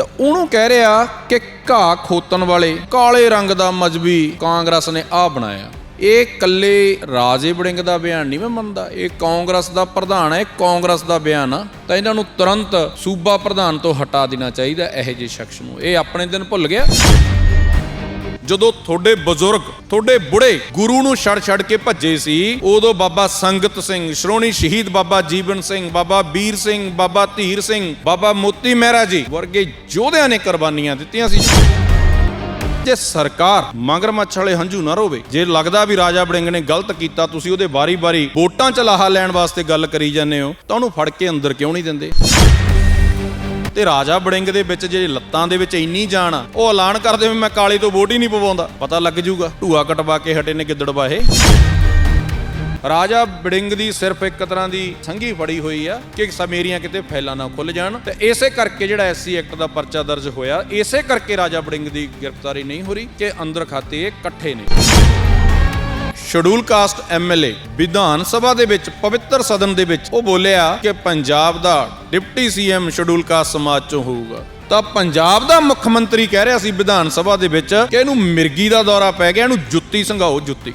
ਤਾਂ ਉਹਨੂੰ ਕਹਿ ਰਿਹਾ ਕਿ ਘਾਹ ਖੋਤਣ ਵਾਲੇ ਕਾਲੇ ਰੰਗ ਦਾ ਮਜਬੀ ਕਾਂਗਰਸ ਨੇ ਆ ਬਣਾਇਆ। ਇਹ ਕੱਲੇ ਰਾਜੇ ਵੜਿੰਗ ਦਾ ਬਿਆਨ ਨਹੀਂ ਮੈਂ ਮੰਨਦਾ, ਇਹ ਕਾਂਗਰਸ ਦਾ ਪ੍ਰਧਾਨ ਹੈ, ਇਹ ਕਾਂਗਰਸ ਦਾ ਬਿਆਨ ਆ। ਤਾਂ ਇਹਨਾਂ ਨੂੰ ਤੁਰੰਤ ਸੂਬਾ ਪ੍ਰਧਾਨ ਤੋਂ ਹਟਾ ਦੇਣਾ ਚਾਹੀਦਾ, ਇਹੋ ਜਿਹੇ ਸ਼ਖਸ ਨੂੰ। ਇਹ ਆਪਣੇ ਦਿਨ ਭੁੱਲ ਗਿਆ। ਜਦੋਂ ਤੁਹਾਡੇ ਬਜ਼ੁਰਗ, ਤੁਹਾਡੇ ਬੁੜੇ ਗੁਰੂ ਨੂੰ ਛੜ ਛੜ ਕੇ ਭੱਜੇ ਸੀ, ਉਦੋਂ ਬਾਬਾ ਸੰਗਤ ਸਿੰਘ, ਸ਼੍ਰੋਣੀ ਸ਼ਹੀਦ ਬਾਬਾ ਜੀਵਨ ਸਿੰਘ, ਬਾਬਾ ਵੀਰ ਸਿੰਘ, ਬਾਬਾ ਧੀਰ ਸਿੰਘ, ਬਾਬਾ ਮੋਤੀ ਮਹਿਰਾ ਜੀ ਵਰਗੇ ਯੋਧਿਆਂ ਨੇ ਕੁਰਬਾਨੀਆਂ ਦਿੱਤੀਆਂ ਸੀ। ਜੇ ਸਰਕਾਰ ਮਗਰ ਮੱਛ ਵਾਲੇ ਹੰਝੂ ਨਾ ਰੋਵੇ, ਜੇ ਲੱਗਦਾ ਵੀ ਰਾਜਾ ਬੜਿੰਗ ਨੇ ਗਲਤ ਕੀਤਾ, ਤੁਸੀਂ ਉਹਦੇ ਵਾਰੀ-ਵਾਰੀ ਵੋਟਾਂ ਚ ਲਾਹਾ ਲੈਣ ਵਾਸਤੇ ਗੱਲ ਕਰੀ ਜਾਂਦੇ ਹੋ, ਤਾਂ ਉਹਨੂੰ ਫੜ ਕੇ ਅੰਦਰ ਕਿਉਂ ਨਹੀਂ ਦਿੰਦੇ? ਤੇ ਰਾਜਾ ਬੜਿੰਗ ਦੇ ਵਿੱਚ ਜੇ ਲੱਤਾਂ ਦੇ ਵਿੱਚ ਇੰਨੀ ਜਾਣ ਆ, ਉਹ ਐਲਾਨ ਕਰਦੇ ਵੀ ਮੈਂ ਕਾਲੀ ਤੋਂ ਵੋਟ ਹੀ ਨਹੀਂ ਪਵਾਉਂਦਾ। ਪਤਾ ਲੱਗ ਜੂਗਾ, ਢੂਆ ਕਟਵਾ ਕੇ ਹਟੇ ਨੇ ਗਿੱਦੜ ਬਾਹੇ ਰਾਜਾ ਬੜਿੰਗ ਦੀ ਸਿਰਫ ਇੱਕ ਤਰ੍ਹਾਂ ਦੀ ਸੰਘੀ ਫੜੀ ਹੋਈ ਆ ਕਿ ਸਮੇਰੀਆਂ ਕਿਤੇ ਫੈਲਾਂ ਨਾ ਖੁੱਲ ਜਾਣ। ਤੇ ਇਸੇ ਕਰਕੇ ਜਿਹੜਾ ਐਸਸੀ ਐਕਟ ਦਾ ਪਰਚਾ ਦਰਜ ਹੋਇਆ, ਇਸੇ ਕਰਕੇ ਰਾਜਾ ਬੜਿੰਗ ਦੀ ਗ੍ਰਿਫਤਾਰੀ ਨਹੀਂ ਹੋ ਰਹੀ ਕਿ ਅੰਦਰ ਖਾਤੇ ਇਕੱਠੇ ਨੇ। Schedule caste MLA Vidhan Sabha ਦੇ ਵਿੱਚ ਪਵਿੱਤਰ ਸਦਨ ਦੇ ਵਿੱਚ ਉਹ ਬੋਲਿਆ ਕਿ ਪੰਜਾਬ ਦਾ ਡਿਪਟੀ ਸੀਐਮ ਸ਼ਡਿਊਲ ਕਾਸਟ ਸਮਾਜ ਚੋਂ ਹੋਊਗਾ। ਤਾਂ ਪੰਜਾਬ ਦਾ ਮੁੱਖ ਮੰਤਰੀ ਕਹਿ ਰਿਹਾ ਸੀ ਵਿਧਾਨ ਸਭਾ ਦੇ ਵਿੱਚ ਕਿ ਇਹਨੂੰ ਮਿਰਗੀ ਦਾ ਦੌਰਾ ਪੈ ਗਿਆ, ਇਹਨੂੰ ਜੁੱਤੀ ਸੰਘਾਓ ਜੁੱਤੀ।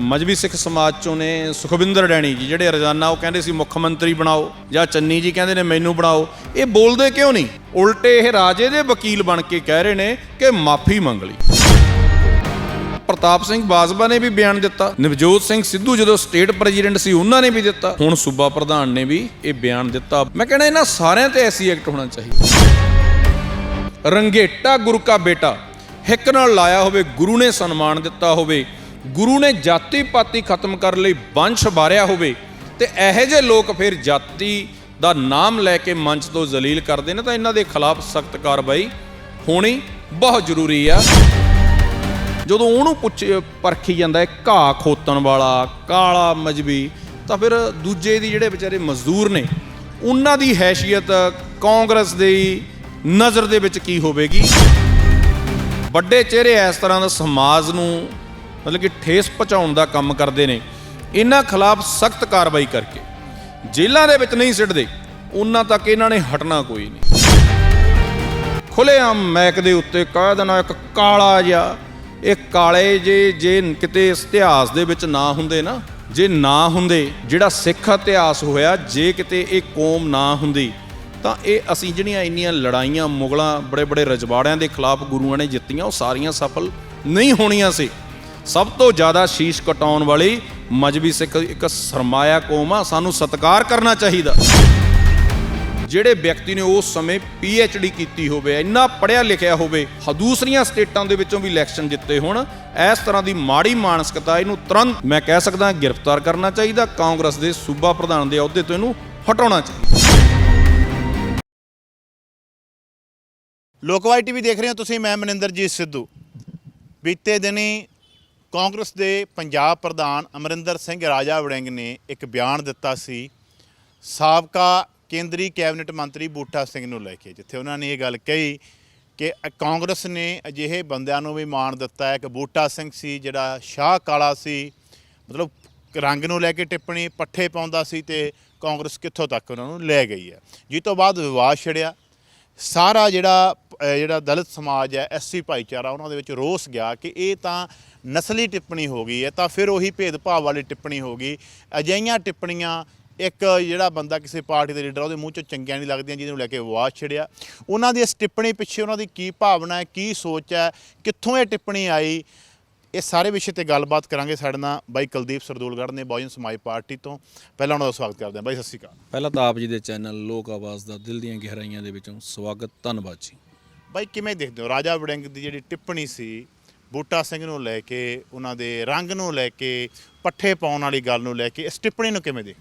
ਮਜਬੀ ਸਿੱਖ ਸਮਾਜ ਚੋਂ ਨੇ ਸੁਖਵਿੰਦਰ ਡੈਣੀ ਜੀ ਜਿਹੜੇ ਰੋਜ਼ਾਨਾ ਉਹ ਕਹਿੰਦੇ ਸੀ ਮੁੱਖ ਮੰਤਰੀ ਬਣਾਓ ਜਾਂ ਚੰਨੀ ਜੀ ਕਹਿੰਦੇ ਨੇ ਮੈਨੂੰ ਬਣਾਓ, ਇਹ ਬੋਲਦੇ ਕਿਉਂ ਨਹੀਂ? ਉਲਟੇ ਇਹ ਰਾਜੇ ਦੇ ਵਕੀਲ ਬਣ ਕੇ ਕਹਿ ਰਹੇ ਨੇ ਕਿ ਮਾਫੀ ਮੰਗ ਲਈ। ਪ੍ਰਤਾਪ ਸਿੰਘ ਬਾਜਵਾ ਨੇ ਵੀ ਬਿਆਨ ਦਿੱਤਾ। ਨਵਜੋਤ ਸਿੰਘ ਸਿੱਧੂ ਜਦੋਂ ਸਟੇਟ ਪ੍ਰੈਜ਼ੀਡੈਂਟ ਸੀ, ਉਹਨਾਂ ਨੇ ਵੀ ਦਿੱਤਾ। ਹੁਣ ਸੂਬਾ ਪ੍ਰਧਾਨ ਨੇ ਵੀ ਇਹ ਬਿਆਨ ਦਿੱਤਾ। ਮੈਂ ਕਹਿੰਦਾ ਇਹਨਾਂ ਸਾਰਿਆਂ ਤੇ ਐਸੀ ਐਕਟ ਹੋਣਾ ਚਾਹੀਦਾ। ਰੰਗੇਟਾ ਗੁਰੂ ਕਾ ਬੇਟਾ ਹਿੱਕ ਨਾਲ ਲਾਇਆ ਹੋਵੇ, ਗੁਰੂ ਨੇ ਸਨਮਾਨ ਦਿੱਤਾ ਹੋਵੇ, ਗੁਰੂ ਨੇ ਜਾਤੀ ਪਾਤੀ ਖਤਮ ਕਰਨ ਲਈ ਵੰਸ਼ ਵਾਰਿਆ ਹੋਵੇ, ਤੇ ਇਹੋ ਜਿਹੇ ਲੋਕ ਫਿਰ ਜਾਤੀ ਦਾ ਨਾਮ ਲੈ ਕੇ ਮੰਚ ਤੋਂ ਜ਼ਲੀਲ ਕਰਦੇ ਨੇ, ਤਾਂ ਇਹਨਾਂ ਦੇ ਖਿਲਾਫ ਸਖਤ ਕਾਰਵਾਈ ਹੋਣੀ ਬਹੁਤ ਜ਼ਰੂਰੀ ਆ। ਜਦੋਂ ਉਹਨੂੰ ਪੁੱਛ ਪਰਖੀ ਜਾਂਦਾ ਹੈ ਘਾਹ ਖੋਤਣ ਵਾਲਾ, ਕਾਲਾ ਮਜਬੀ, ਤਾਂ ਫਿਰ ਦੂਜੇ ਦੀ ਜਿਹੜੇ ਵਿਚਾਰੇ ਮਜ਼ਦੂਰ ਨੇ, ਉਹਨਾਂ ਦੀ ਹੈਸੀਅਤ ਕਾਂਗਰਸ ਦੀ ਨਜ਼ਰ ਦੇ ਵਿੱਚ ਕੀ ਹੋਵੇਗੀ? ਵੱਡੇ ਚਿਹਰੇ ਇਸ ਤਰ੍ਹਾਂ ਦਾ ਸਮਾਜ ਨੂੰ ਮਤਲਬ ਕਿ ਠੇਸ ਪਹੁੰਚਾਉਣ ਦਾ ਕੰਮ ਕਰਦੇ ਨੇ, ਇਹਨਾਂ ਖਿਲਾਫ ਸਖਤ ਕਾਰਵਾਈ ਕਰਕੇ। ਜੇਲ੍ਹਾਂ ਦੇ ਵਿੱਚ ਨਹੀਂ ਸਿੱਟਦੇ, ਉਹਨਾਂ ਤੱਕ ਇਹਨਾਂ ਨੇ ਹਟਣਾ ਕੋਈ ਨਹੀਂ। ਖੁੱਲੇਆਮ ਮੈਕ ਦੇ ਉੱਤੇ ਕਾਹਦਾ ਦੇਣਾ ਇੱਕ ਕਾਲਾ ਜਿਹਾ ਇਹ ਕਾਲੇ ਜੇ ਜੇ ਕਿਤੇ ਇਸ ਇਤਿਹਾਸ ਦੇ ਵਿੱਚ ਨਾ ਹੁੰਦੇ ਨਾ, ਜੇ ਨਾ ਹੁੰਦੇ, ਜਿਹੜਾ ਸਿੱਖ ਇਤਿਹਾਸ ਹੋਇਆ, ਜੇ ਕਿਤੇ ਇਹ ਕੌਮ ਨਾ ਹੁੰਦੀ, ਤਾਂ ਇਹ ਅਸੀਂ ਜਿਹੜੀਆਂ ਇੰਨੀਆਂ ਲੜਾਈਆਂ, ਮੁਗਲਾਂ, ਬੜੇ ਬੜੇ ਰਜਵਾੜਿਆਂ ਦੇ ਖਿਲਾਫ ਗੁਰੂਆਂ ਨੇ ਜਿੱਤੀਆਂ, ਉਹ ਸਾਰੀਆਂ ਸਫਲ ਨਹੀਂ ਹੋਣੀਆਂ ਸੀ। ਸਭ ਤੋਂ ਜ਼ਿਆਦਾ ਸ਼ੀਸ਼ ਕਟਾਉਣ ਵਾਲੀ ਮਜਬੀ ਸਿੱਖ ਇੱਕ ਸਰਮਾਇਆ ਕੌਮ ਆ, ਸਾਨੂੰ ਸਤਿਕਾਰ ਕਰਨਾ ਚਾਹੀਦਾ। ਜਿਹੜੇ ਵਿਅਕਤੀ ਨੇ ਉਸ ਸਮੇਂ ਡੀ ਕੀਤੀ ਹੋਵੇ, ਇੰਨਾ ਪੜ੍ਹਿਆ ਲਿਖਿਆ ਹੋਵੇ ਦੂਸਰੀਆਂ ਸਟੇਟਾਂ ਦੇ ਵਿੱਚੋਂ ਵੀ ਇਲੈਕਸ਼ਨ ਜਿੱਤੇ ਹੋਣ, ਇਸ ਤਰ੍ਹਾਂ ਦੀ ਮਾੜੀ ਮਾਨਸਿਕਤਾ ਇਹਨੂੰ ਤੁਰੰਤ ਮੈਂ ਕਹਿ ਸਕਦਾ ਗ੍ਰਿਫਤਾਰ ਕਰਨਾ ਚਾਹੀਦਾ, ਕਾਂਗਰਸ ਦੇ ਸੂਬਾ ਪ੍ਰਧਾਨ ਦੇ ਅਹੁਦੇ ਤੋਂ ਇਹਨੂੰ ਹਟਾਉਣਾ ਚਾਹੀਦਾ। ਲੋਕਵਾਈ ਟੀਵੀ ਦੇਖ ਰਹੇ ਹੋ ਤੁਸੀਂ, ਮੈਂ ਮਨਿੰਦਰਜੀਤ ਸਿੱਧੂ। ਬੀਤੇ ਦਿਨੀ ਕਾਂਗਰਸ ਦੇ ਪੰਜਾਬ ਪ੍ਰਧਾਨ ਅਮਰਿੰਦਰ ਸਿੰਘ ਰਾਜਾ ਵੜਿੰਗ ਨੇ ਇੱਕ ਬਿਆਨ ਦਿੱਤਾ ਸੀ, ਸਾਬਕਾ ਕੇਂਦਰੀ ਕੈਬਨਿਟ ਮੰਤਰੀ ਬੂਟਾ ਸਿੰਘ ਨੂੰ ਲੈ ਕੇ, ਜਿੱਥੇ ਉਹਨਾਂ ਨੇ ਇਹ ਗੱਲ ਕਹੀ ਕਿ ਕਾਂਗਰਸ ਨੇ ਅਜਿਹੇ ਬੰਦਿਆਂ ਨੂੰ ਵੀ ਮਾਣ ਦਿੱਤਾ ਹੈ। ਕਿ ਬੂਟਾ ਸਿੰਘ ਸੀ, ਜਿਹੜਾ ਸ਼ਾਹ ਕਾਲਾ ਸੀ, ਮਤਲਬ ਰੰਗ ਨੂੰ ਲੈ ਕੇ ਟਿੱਪਣੀ, ਪੱਠੇ ਪਾਉਂਦਾ ਸੀ ਤੇ ਕਾਂਗਰਸ ਕਿੱਥੋਂ ਤੱਕ ਉਹਨਾਂ ਨੂੰ ਲੈ ਗਈ ਹੈ। ਜਿਸ ਤੋਂ ਬਾਅਦ ਵਿਵਾਦ ਛਿੜਿਆ। ਸਾਰਾ ਜਿਹੜਾ ਜਿਹੜਾ ਦਲਿਤ ਸਮਾਜ ਹੈ ਐਸਸੀ ਭਾਈਚਾਰਾ, ਉਹਨਾਂ ਦੇ ਵਿੱਚ ਰੋਸ ਗਿਆ ਕਿ ਇਹ ਤਾਂ ਨਸਲੀ ਟਿੱਪਣੀ ਹੋ ਗਈ ਹੈ, ਤਾਂ ਫਿਰ ਉਹੀ ਭੇਦਭਾਵ ਵਾਲੀ ਟਿੱਪਣੀ ਹੋ ਗਈ। ਅਜਿਹੀਆਂ ਟਿੱਪਣੀਆਂ ਇੱਕ ਜਿਹੜਾ ਬੰਦਾ ਕਿਸੇ ਪਾਰਟੀ ਦੇ ਲੀਡਰ ਉਹਦੇ ਮੂੰਹ ਚੋਂ ਚੰਗੀਆਂ ਨਹੀਂ ਲੱਗਦੀਆਂ ਜਿਹਨੂੰ ਲੈ ਕੇ ਵਿਵਾਦ ਛਿੜਿਆ। ਉਹਨਾਂ ਦੀ ਇਸ ਟਿੱਪਣੀ ਪਿੱਛੇ ਉਹਨਾਂ ਦੀ ਕੀ ਭਾਵਨਾ ਹੈ ਕੀ ਸੋਚ ਹੈ ਕਿੱਥੋਂ ਇਹ ਟਿੱਪਣੀ ਆਈ? ਇਹ ਸਾਰੇ ਵਿਸ਼ੇ ਤੇ ਗੱਲਬਾਤ ਕਰਾਂਗੇ ਸਾਡੇ ਨਾਲ ਬਾਈ ਕੁਲਦੀਪ ਸਰਦੂਲਗੜ੍ਹ ਨੇ ਬਹੁਜਨ ਸਮਾਜ ਪਾਰਟੀ ਤੋਂ। ਪਹਿਲਾਂ ਉਹਨਾਂ ਦਾ ਸਵਾਗਤ ਕਰਦੇ ਹਾਂ। ਬਾਈ ਸਤਿ ਸ਼੍ਰੀ ਅਕਾਲ। ਪਹਿਲਾਂ ਤਾਂ ਆਪ ਜੀ ਦੇ ਚੈਨਲ ਲੋਕ ਆਵਾਜ਼ ਦਾ ਦਿਲ ਦੀਆਂ ਗਹਿਰਾਈਆਂ ਦੇ ਵਿੱਚੋਂ ਸਵਾਗਤ ਧੰਨਵਾਦ ਜੀ। ਬਾਈ ਕਿਵੇਂ ਦੇਖਦੇ ਹੋ? ਰਾਜਾ ਵੜਿੰਗ ਦੀ ਜਿਹੜੀ ਟਿੱਪਣੀ ਸੀ ਬੂਟਾ ਸਿੰਘ ਨੂੰ ਲੈ ਕੇ ਉਹਨਾਂ ਦੇ ਰੰਗ ਨੂੰ ਲੈ ਕੇ ਪੱਠੇ ਪਾਉਣ ਵਾਲੀ ਗੱਲ ਨੂੰ ਲੈ ਕੇ ਇਸ ਟਿੱਪਣੀ ਨੂੰ ਕਿਵੇਂ ਦੇ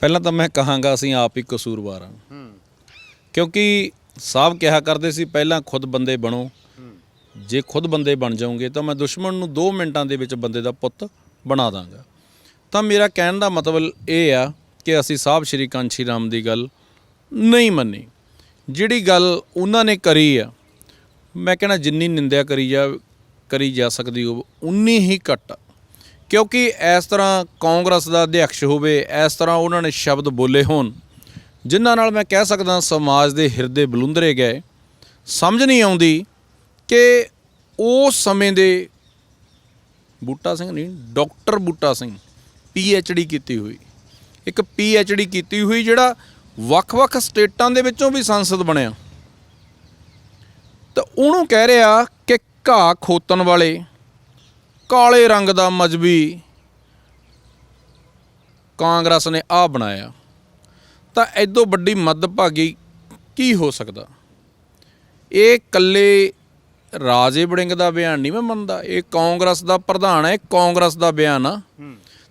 ਪਹਿਲਾਂ ਤਾਂ ਮੈਂ ਕਹਾਂਗਾ ਅਸੀਂ ਆਪ ਹੀ ਕਸੂਰਵਾਰ ਹਾਂ। ਕਿਉਂਕਿ ਸਾਹਿਬ ਕਿਹਾ ਕਰਦੇ ਸੀ ਪਹਿਲਾਂ ਖੁਦ ਬੰਦੇ ਬਣੋ। ਜੇ ਖੁਦ ਬੰਦੇ ਬਣ ਜਾਓਗੇ ਤਾਂ ਮੈਂ ਦੁਸ਼ਮਣ ਨੂੰ 2 ਮਿੰਟਾਂ ਦੇ ਵਿੱਚ ਬੰਦੇ ਦਾ ਪੁੱਤ ਬਣਾ ਦਾਂਗਾ। ਤਾਂ ਮੇਰਾ ਕਹਿਣ ਦਾ ਮਤਲਬ ਇਹ ਆ ਕਿ ਅਸੀਂ ਸਾਹਿਬ ਸ਼੍ਰੀ ਕਾਂਛੀ ਰਾਮ ਦੀ ਗੱਲ ਨਹੀਂ ਮੰਨੀ। ਜਿਹੜੀ ਗੱਲ ਉਹਨਾਂ ਨੇ ਕਰੀ ਆ ਮੈਂ ਕਹਿੰਦਾ ਜਿੰਨੀ ਨਿੰਦਿਆ ਕਰੀ ਜਾ ਕਰੀ ਜਾ ਸਕਦੀ ਉਹ ਉਨੀ ਹੀ ਘੱਟ ਆ। ਕਿਉਂਕਿ ਇਸ ਤਰ੍ਹਾਂ ਕਾਂਗਰਸ ਦਾ ਅਧਿਅਕਸ਼ ਹੋਵੇ, ਇਸ ਤਰ੍ਹਾਂ ਉਹਨਾਂ ਨੇ ਸ਼ਬਦ ਬੋਲੇ ਹੋਣ, ਜਿਨ੍ਹਾਂ ਨਾਲ ਮੈਂ ਕਹਿ ਸਕਦਾ ਸਮਾਜ ਦੇ ਹਿਰਦੇ ਬਲੁੰਦਰੇ ਗਏ। ਸਮਝ ਨਹੀਂ ਆਉਂਦੀ ਕਿ ਉਸ ਸਮੇਂ ਦੇ ਬੂਟਾ ਸਿੰਘ ਨਹੀਂ, doctor Buta Singh P H D ਕੀਤੀ ਹੋਈ। ਇੱਕ ਪੀ ਐਚ ਡੀ ਕੀਤੀ ਹੋਈ ਜਿਹੜਾ ਵੱਖ-ਵੱਖ ਸਟੇਟਾਂ ਦੇ ਵਿੱਚੋਂ ਵੀ ਸੰਸਦ ਬਣਿਆ। ਤਾਂ ਉਹਨੂੰ ਕਹਿ ਰਿਹਾ ਕਿ ਘਾਹ ਖੋਤਣ ਵਾਲੇ ਕਾਲੇ ਰੰਗ ਦਾ ਮਜਬੀ ਕਾਂਗਰਸ ਨੇ ਆ ਬਣਾਇਆ। ਤਾਂ ਐਦੋਂ ਵੱਡੀ ਮੱਦਭਾਗੀ ਕੀ ਹੋ ਸਕਦਾ? ਇਹ ਕੱਲੇ ਰਾਜੇ ਵੜਿੰਗ ਦਾ ਬਿਆਨ ਨਹੀਂ ਮੈਂ ਮੰਨਦਾ। ਇਹ ਕਾਂਗਰਸ ਦਾ ਪ੍ਰਧਾਨ ਹੈ ਕਾਂਗਰਸ ਦਾ ਬਿਆਨ ਆ।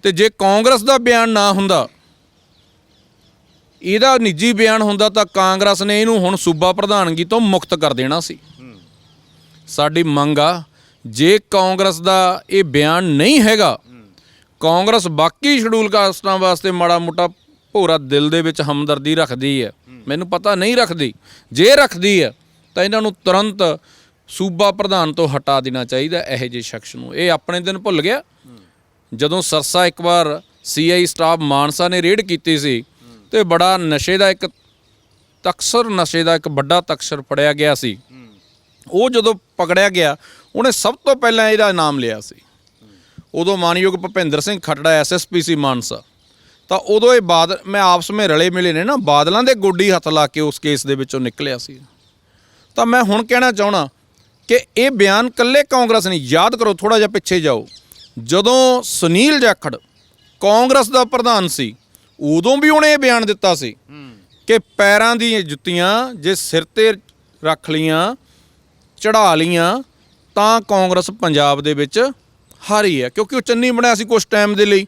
ਤੇ ਜੇ ਕਾਂਗਰਸ ਦਾ ਬਿਆਨ ਨਾ ਹੁੰਦਾ ਇਹਦਾ ਨਿੱਜੀ ਬਿਆਨ ਹੁੰਦਾ ਤਾਂ ਕਾਂਗਰਸ ਨੇ ਇਹਨੂੰ ਹੁਣ ਸੂਬਾ ਪ੍ਰਧਾਨਗੀ ਤੋਂ ਮੁਕਤ ਕਰ ਦੇਣਾ ਸੀ। ਸਾਡੀ ਮੰਗ ਆ ਜੇ ਕਾਂਗਰਸ ਦਾ ਇਹ ਬਿਆਨ ਨਹੀਂ ਹੈਗਾ, ਕਾਂਗਰਸ ਬਾਕੀ ਸ਼ਡਿਊਲ ਕਾਸਟਾਂ ਵਾਸਤੇ ਮਾੜਾ ਮੋਟਾ ਭੋਰਾ ਦਿਲ ਦੇ ਵਿੱਚ ਹਮਦਰਦੀ ਰੱਖਦੀ ਹੈ। ਮੈਨੂੰ ਪਤਾ ਨਹੀਂ ਰੱਖਦੀ। ਜੇ ਰੱਖਦੀ ਹੈ, ਤਾਂ ਇਹਨਾਂ ਨੂੰ ਤੁਰੰਤ ਸੂਬਾ ਪ੍ਰਧਾਨ ਤੋਂ ਹਟਾ ਦੇਣਾ ਚਾਹੀਦਾ ਇਹੋ ਜਿਹੇ ਸ਼ਖਸ ਨੂੰ। ਇਹ ਆਪਣੇ ਦਿਨ ਭੁੱਲ ਗਿਆ। ਜਦੋਂ ਸਰਸਾ ਇੱਕ ਵਾਰ ਸੀਆਈ ਸਟਾਫ ਮਾਨਸਾ ਨੇ ਰੇਡ ਕੀਤੀ ਸੀ, ਤੇ ਬੜਾ ਨਸ਼ੇ ਦਾ ਇੱਕ ਤਕਸਰ, ਨਸ਼ੇ ਦਾ ਇੱਕ ਵੱਡਾ ਤਕਸਰ ਫੜਿਆ ਗਿਆ ਸੀ। ਉਹ ਜਦੋਂ ਪਕੜਿਆ ਗਿਆ ਉਹਨੇ ਸਭ ਤੋਂ ਪਹਿਲਾਂ ਇਹਦਾ ਨਾਮ ਲਿਆ ਸੀ। ਉਦੋਂ ਮਾਨਯੋਗ ਭੁਪਿੰਦਰ ਸਿੰਘ ਖੱਟੜਾ ਐਸਐਸਪੀ ਸੀ ਮਾਨਸਾ। ਤਾਂ ਉਦੋਂ ਇਹ ਬਾਦਲ ਮੈਂ ਆਪਸ ਵਿੱਚ ਰਲੇ ਮਿਲੇ ਨੇ ਨਾ, ਬਾਦਲਾਂ ਦੇ ਗੋਡੀ ਹੱਥ ਲਾ ਕੇ ਉਸ ਕੇਸ ਦੇ ਵਿੱਚੋਂ ਨਿਕਲਿਆ ਸੀ। ਤਾਂ ਮੈਂ ਹੁਣ ਕਹਿਣਾ ਚਾਹਣਾ ਕਿ ਇਹ ਬਿਆਨ ਕੱਲੇ ਕਾਂਗਰਸ ਨਹੀਂ ਯਾਦ ਕਰੋ ਥੋੜਾ ਜਿਹਾ ਪਿੱਛੇ ਜਾਓ। ਜਦੋਂ ਸੁਨੀਲ ਜਾਖੜ ਕਾਂਗਰਸ ਦਾ ਪ੍ਰਧਾਨ ਸੀ, ਉਦੋਂ ਵੀ ਉਹਨੇ ਇਹ ਬਿਆਨ ਦਿੱਤਾ ਸੀ ਕਿ ਪੈਰਾਂ ਦੀ ਜੁੱਤੀਆਂ ਜੇ ਸਿਰ ਤੇ ਰੱਖ ਲੀਆਂ ਚੜਾ ਲੀਆਂ ਤਾਂ ਕਾਂਗਰਸ ਪੰਜਾਬ ਦੇ ਵਿੱਚ ਹਾਰੀ ਹੈ ਕਿਉਂਕਿ ਉਹ ਚੰਨੀ ਬਣਿਆ ਸੀ ਕੁਝ ਟਾਈਮ ਦੇ ਲਈ।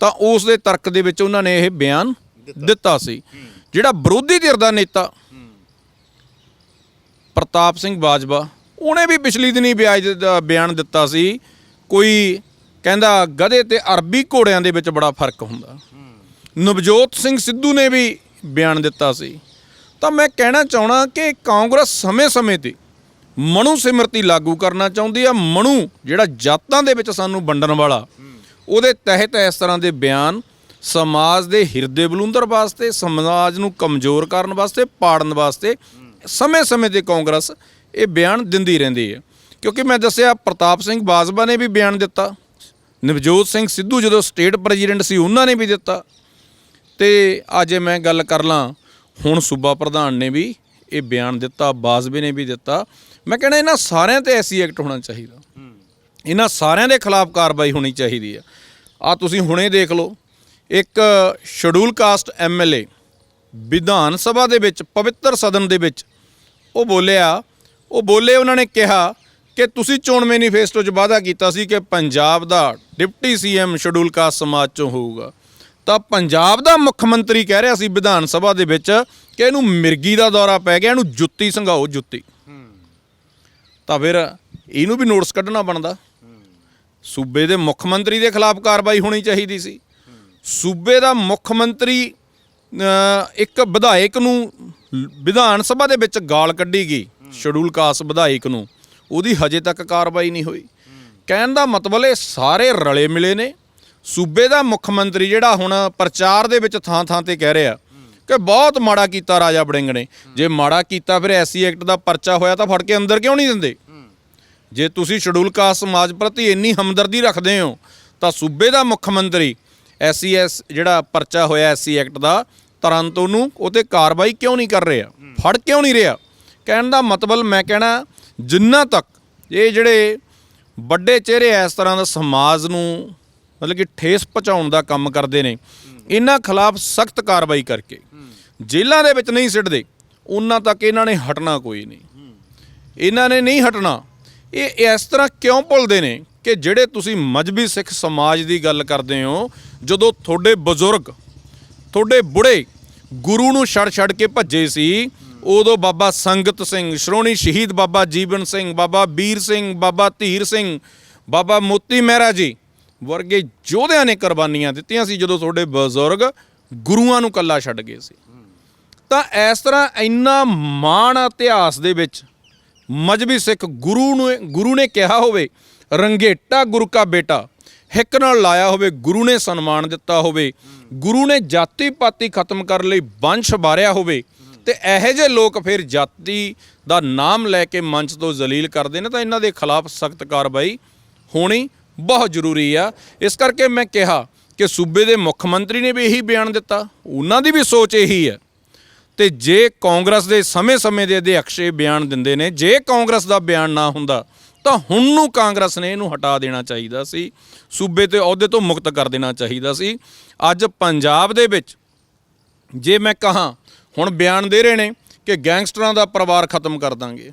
ਤਾਂ ਉਸ ਦੇ ਤਰਕ ਦੇ ਵਿੱਚ ਉਹਨਾਂ ਨੇ ਇਹ ਬਿਆਨ ਦਿੱਤਾ। ਸੀ। ਜਿਹੜਾ ਵਿਰੋਧੀ ਧਿਰ ਦਾ ਨੇਤਾ ਪ੍ਰਤਾਪ ਸਿੰਘ ਬਾਜਵਾ ਉਹਨੇ ਵੀ ਪਿਛਲੀ ਦਿਨੀ ਬਿਆਨ ਦਿੱਤਾ ਸੀ ਕੋਈ ਕਹਿੰਦਾ ਗਧੇ ਤੇ ਅਰਬੀ ਘੋੜਿਆਂ ਦੇ ਵਿੱਚ ਬੜਾ ਫ਼ਰਕ ਹੁੰਦਾ। ਨਵਜੋਤ ਸਿੰਘ ਸਿੱਧੂ ਨੇ ਵੀ ਬਿਆਨ ਦਿੱਤਾ ਸੀ। ਤਾਂ ਮੈਂ ਕਹਿਣਾ ਚਾਹਣਾ ਕਿ ਕਾਂਗਰਸ ਸਮੇਂ-ਸਮੇਂ ਤੇ ਮਨੂ ਸਿਮਰਤੀ ਲਾਗੂ ਕਰਨਾ ਚਾਹੁੰਦੀ ਆ। ਮਨੂ ਜਿਹੜਾ ਜਾਤਾਂ ਦੇ ਵਿੱਚ ਸਾਨੂੰ ਵੰਡਣ ਵਾਲਾ, ਉਹਦੇ ਤਹਿਤ ਇਸ ਤਰ੍ਹਾਂ ਦੇ ਬਿਆਨ ਸਮਾਜ ਦੇ ਹਿਰਦੇ ਬਲੂੰਦਰ ਵਾਸਤੇ, ਸਮਾਜ ਨੂੰ ਕਮਜ਼ੋਰ ਕਰਨ ਵਾਸਤੇ, ਪਾੜਨ ਵਾਸਤੇ ਸਮੇਂ-ਸਮੇਂ ਤੇ ਕਾਂਗਰਸ ਇਹ ਬਿਆਨ ਦਿੰਦੀ ਰਹਿੰਦੀ ਹੈ। ਕਿਉਂਕਿ ਮੈਂ ਦੱਸਿਆ, ਪ੍ਰਤਾਪ ਸਿੰਘ ਬਾਜਵਾ ਨੇ ਵੀ ਬਿਆਨ ਦਿੱਤਾ, ਨਵਜੋਤ ਸਿੰਘ ਸਿੱਧੂ ਜਦੋਂ ਸਟੇਟ ਪ੍ਰੈਜ਼ੀਡੈਂਟ ਸੀ, ਉਹਨਾਂ ਨੇ ਵੀ ਦਿੱਤਾ। ਤੇ ਅੱਜ ਮੈਂ ਗੱਲ ਕਰ ਲਾਂ, ਹੁਣ ਸੂਬਾ ਪ੍ਰਧਾਨ ਨੇ ਵੀ ਇਹ ਬਿਆਨ ਦਿੱਤਾ, ਬਾਜਵੇ ਨੇ ਵੀ ਦਿੱਤਾ। ਮੈਂ ਕਹਿੰਦਾ ਇਹਨਾਂ ਸਾਰਿਆਂ ਤੇ ਐਸੀ ਐਕਟ ਹੋਣਾ ਚਾਹੀਦਾ। ਇਹਨਾਂ ਸਾਰਿਆਂ ਦੇ ਖਿਲਾਫ ਕਾਰਵਾਈ ਹੋਣੀ ਚਾਹੀਦੀ ਆ। ਆ ਤੁਸੀਂ ਹੁਣੇ ਦੇਖ ਲਓ ਇੱਕ schedule caste MLA Vidhan Sabha ਦੇ ਵਿੱਚ ਪਵਿੱਤਰ ਸਦਨ ਦੇ ਵਿੱਚ ਉਹ ਬੋਲਿਆ ਉਹ ਬੋਲੇ ਉਹਨਾਂ ਨੇ ਕਿਹਾ ਕਿ ਤੁਸੀਂ ਚੋਣ ਮੈਨੀਫੈਸਟੋ 'ਚ ਵਾਅਦਾ ਕੀਤਾ ਸੀ ਕਿ ਪੰਜਾਬ ਦਾ ਡਿਪਟੀ ਸੀਐਮ ਸ਼ਡਿਊਲ ਕਾਸਟ ਸਮਾਜ 'ਚੋਂ ਹੋਊਗਾ। ਤਾਂ ਪੰਜਾਬ ਦਾ ਮੁੱਖ ਮੰਤਰੀ ਕਹਿ ਰਿਹਾ ਸੀ ਵਿਧਾਨ ਸਭਾ ਦੇ ਵਿੱਚ ਕਿ ਇਹਨੂੰ ਮਿਰਗੀ ਦਾ ਦੌਰਾ ਪੈ ਗਿਆ ਇਹਨੂੰ ਜੁੱਤੀ ਸੰਘਾਓ ਜੁੱਤੀ। ਤਾਂ ਫਿਰ ਇਹਨੂੰ ਵੀ ਨੋਟਿਸ ਕੱਢਣਾ ਬਣਦਾ। ਸੂਬੇ ਦੇ ਮੁੱਖ ਮੰਤਰੀ ਦੇ ਖਿਲਾਫ ਕਾਰਵਾਈ ਹੋਣੀ ਚਾਹੀਦੀ ਸੀ। ਸੂਬੇ ਦਾ ਮੁੱਖ ਮੰਤਰੀ ਇੱਕ ਵਿਧਾਇਕ ਨੂੰ ਵਿਧਾਨ ਸਭਾ ਦੇ ਵਿੱਚ ਗਾਲ ਕੱਢੀ ਗਈ, ਸ਼ਡਿਊਲ ਕਾਸਟ ਵਿਧਾਇਕ ਨੂੰ। ਉਹਦੀ ਹਜੇ ਤੱਕ ਕਾਰਵਾਈ ਨਹੀਂ ਹੋਈ। ਕਹਿਣ ਦਾ ਮਤਲਬ ਇਹ ਸਾਰੇ ਰਲੇ ਮਿਲੇ ਨੇ। ਸੂਬੇ ਦਾ ਮੁੱਖ ਮੰਤਰੀ ਜਿਹੜਾ ਹੁਣ ਪ੍ਰਚਾਰ ਦੇ ਵਿੱਚ ਥਾਂ ਥਾਂ ਤੇ ਕਹਿ ਰਿਹਾ ਕਿ ਬਹੁਤ ਮਾੜਾ ਕੀਤਾ ਰਾਜਾ ਬੜਿੰਗ ਨੇ। ਜੇ ਮਾੜਾ ਕੀਤਾ ਫਿਰ ਐਸੀ ਐਕਟ ਦਾ ਪਰਚਾ ਹੋਇਆ ਤਾਂ ਫੜ ਕੇ ਅੰਦਰ ਕਿਉਂ ਨਹੀਂ ਦਿੰਦੇ? ਜੇ ਤੁਸੀਂ ਸ਼ਡਿਊਲ ਕਾਸਟ ਸਮਾਜ ਪ੍ਰਤੀ ਇੰਨੀ ਹਮਦਰਦੀ ਰੱਖਦੇ ਹੋ, ਤਾਂ ਸੂਬੇ ਦਾ ਮੁੱਖ ਮੰਤਰੀ ਐਸਸੀਐਸ ਜਿਹੜਾ ਪਰਚਾ ਹੋਇਆ ਐਸਸੀ ਐਕਟ ਦਾ, ਤੁਰੰਤ ਉਹਨੂੰ ਉਹਤੇ ਕਾਰਵਾਈ ਕਿਉਂ ਨਹੀਂ ਕਰ ਰਿਹਾ? ਫੜ ਕਿਉਂ ਨਹੀਂ ਰਿਹਾ? ਕਹਿਣ ਦਾ ਮਤਲਬ ਮੈਂ ਕਹਿਣਾ, ਜਿੰਨਾ ਤੱਕ ਇਹ ਜਿਹੜੇ ਵੱਡੇ ਚਿਹਰੇ ਇਸ ਤਰ੍ਹਾਂ ਦਾ ਸਮਾਜ ਨੂੰ ਮਤਲਬ ਕਿ ਠੇਸ ਪਹੁੰਚਾਉਣ ਦਾ ਕੰਮ ਕਰਦੇ ਨੇ, ਇਹਨਾਂ ਖਿਲਾਫ ਸਖਤ ਕਾਰਵਾਈ ਕਰਕੇ ਜੇਲ੍ਹਾਂ ਦੇ ਵਿੱਚ ਨਹੀਂ ਸਿੱਟਦੇ, ਉਹਨਾਂ ਤੱਕ ਇਹਨਾਂ ਨੇ ਹਟਣਾ ਕੋਈ ਨਹੀਂ। ਇਹਨਾਂ ਨੇ ਨਹੀਂ ਹਟਣਾ। ਇਹ ਇਸ ਤਰ੍ਹਾਂ ਕਿਉਂ ਭੁੱਲਦੇ ਨੇ ਕਿ ਜਿਹੜੇ ਤੁਸੀਂ ਮਜਬੀ ਸਿੱਖ ਸਮਾਜ ਦੀ ਗੱਲ ਕਰਦੇ ਹੋ, ਜਦੋਂ ਤੁਹਾਡੇ ਬਜ਼ੁਰਗ, ਤੁਹਾਡੇ ਬੁੜੇ ਗੁਰੂ ਨੂੰ ਛੜ ਛੜ ਕੇ ਭੱਜੇ ਸੀ, ਉਦੋਂ ਬਾਬਾ ਸੰਗਤ ਸਿੰਘ, ਸ਼੍ਰੋਣੀ ਸ਼ਹੀਦ ਬਾਬਾ ਜੀਵਨ ਸਿੰਘ, ਬਾਬਾ ਵੀਰ ਸਿੰਘ, ਬਾਬਾ ਧੀਰ ਸਿੰਘ, ਬਾਬਾ ਮੋਤੀ ਮਹਿਰਾ ਜੀ ਵਰਗੇ ਯੋਧਿਆਂ ਨੇ ਕੁਰਬਾਨੀਆਂ ਦਿੱਤੀਆਂ ਸੀ ਜਦੋਂ ਤੁਹਾਡੇ ਬਜ਼ੁਰਗ ਗੁਰੂਆਂ ਨੂੰ ਕੱਲਾ ਛੱਡ ਗਏ ਸੀ। ਤਾਂ ਇਸ ਤਰ੍ਹਾਂ ਇੰਨਾ ਮਾਣ ਆ ਇਤਿਹਾਸ ਦੇ ਵਿੱਚ, ਮਜਬੀ ਸਿੱਖ ਗੁਰੂ ਨੂੰ, ਗੁਰੂ ਨੇ ਕਿਹਾ ਹੋਵੇ, ਰੰਗੇਟਾ ਗੁਰੂ ਕਾ ਬੇਟਾ, ਹਿੱਕ ਨਾਲ ਲਾਇਆ ਹੋਵੇ, ਗੁਰੂ ਨੇ ਸਨਮਾਨ ਦਿੱਤਾ ਹੋਵੇ, ਗੁਰੂ ਨੇ ਜਾਤੀ ਪਾਤੀ ਖਤਮ ਕਰਨ ਲਈ ਵੰਸ਼ ਬਾਰਿਆ ਹੋਵੇ, ਤੇ ਇਹੋ ਜਿਹੇ ਲੋਕ ਫਿਰ ਜਾਤੀ ਦਾ ਨਾਮ ਲੈ ਕੇ ਮੰਚ ਤੋਂ ਜ਼ਲੀਲ ਕਰਦੇ ਨੇ, ਤਾਂ ਇਹਨਾਂ ਦੇ ਖਿਲਾਫ ਸਖਤ ਕਾਰਵਾਈ ਹੋਣੀ ਬਹੁਤ ਜ਼ਰੂਰੀ ਆ। ਇਸ ਕਰਕੇ ਮੈਂ ਕਿਹਾ ਕਿ ਸੂਬੇ ਦੇ ਮੁੱਖ ਮੰਤਰੀ ਨੇ ਵੀ ਇਹੀ ਬਿਆਨ ਦਿੱਤਾ, ਉਹਨਾਂ ਦੀ ਵੀ ਸੋਚ ਇਹੀ ਹੈ ਤੇ ਜੇ ਕਾਂਗਰਸ ਦੇ ਸਮੇਂ-ਸਮੇਂ ਦੇ ਅਧਿਕਸ਼ ਬਿਆਨ ਦਿੰਦੇ ਨੇ, ਜੇ ਕਾਂਗਰਸ ਦਾ ਬਿਆਨ ਨਾ ਹੁੰਦਾ, ਤਾਂ ਹੁਣ ਨੂੰ ਕਾਂਗਰਸ ਨੇ ਇਹਨੂੰ ਹਟਾ ਦੇਣਾ ਚਾਹੀਦਾ ਸੀ, ਸੂਬੇ ਤੇ ਅਹੁਦੇ ਤੋਂ ਮੁਕਤ ਕਰ ਦੇਣਾ ਚਾਹੀਦਾ ਸੀ। ਅੱਜ ਪੰਜਾਬ ਦੇ ਵਿੱਚ ਜੇ ਮੈਂ ਕਹਾਂ, ਹੁਣ ਬਿਆਨ ਦੇ ਰਹੇ ਨੇ ਕਿ ਗੈਂਗਸਟਰਾਂ ਦਾ ਪਰਿਵਾਰ ਖਤਮ ਕਰ ਦਾਂਗੇ।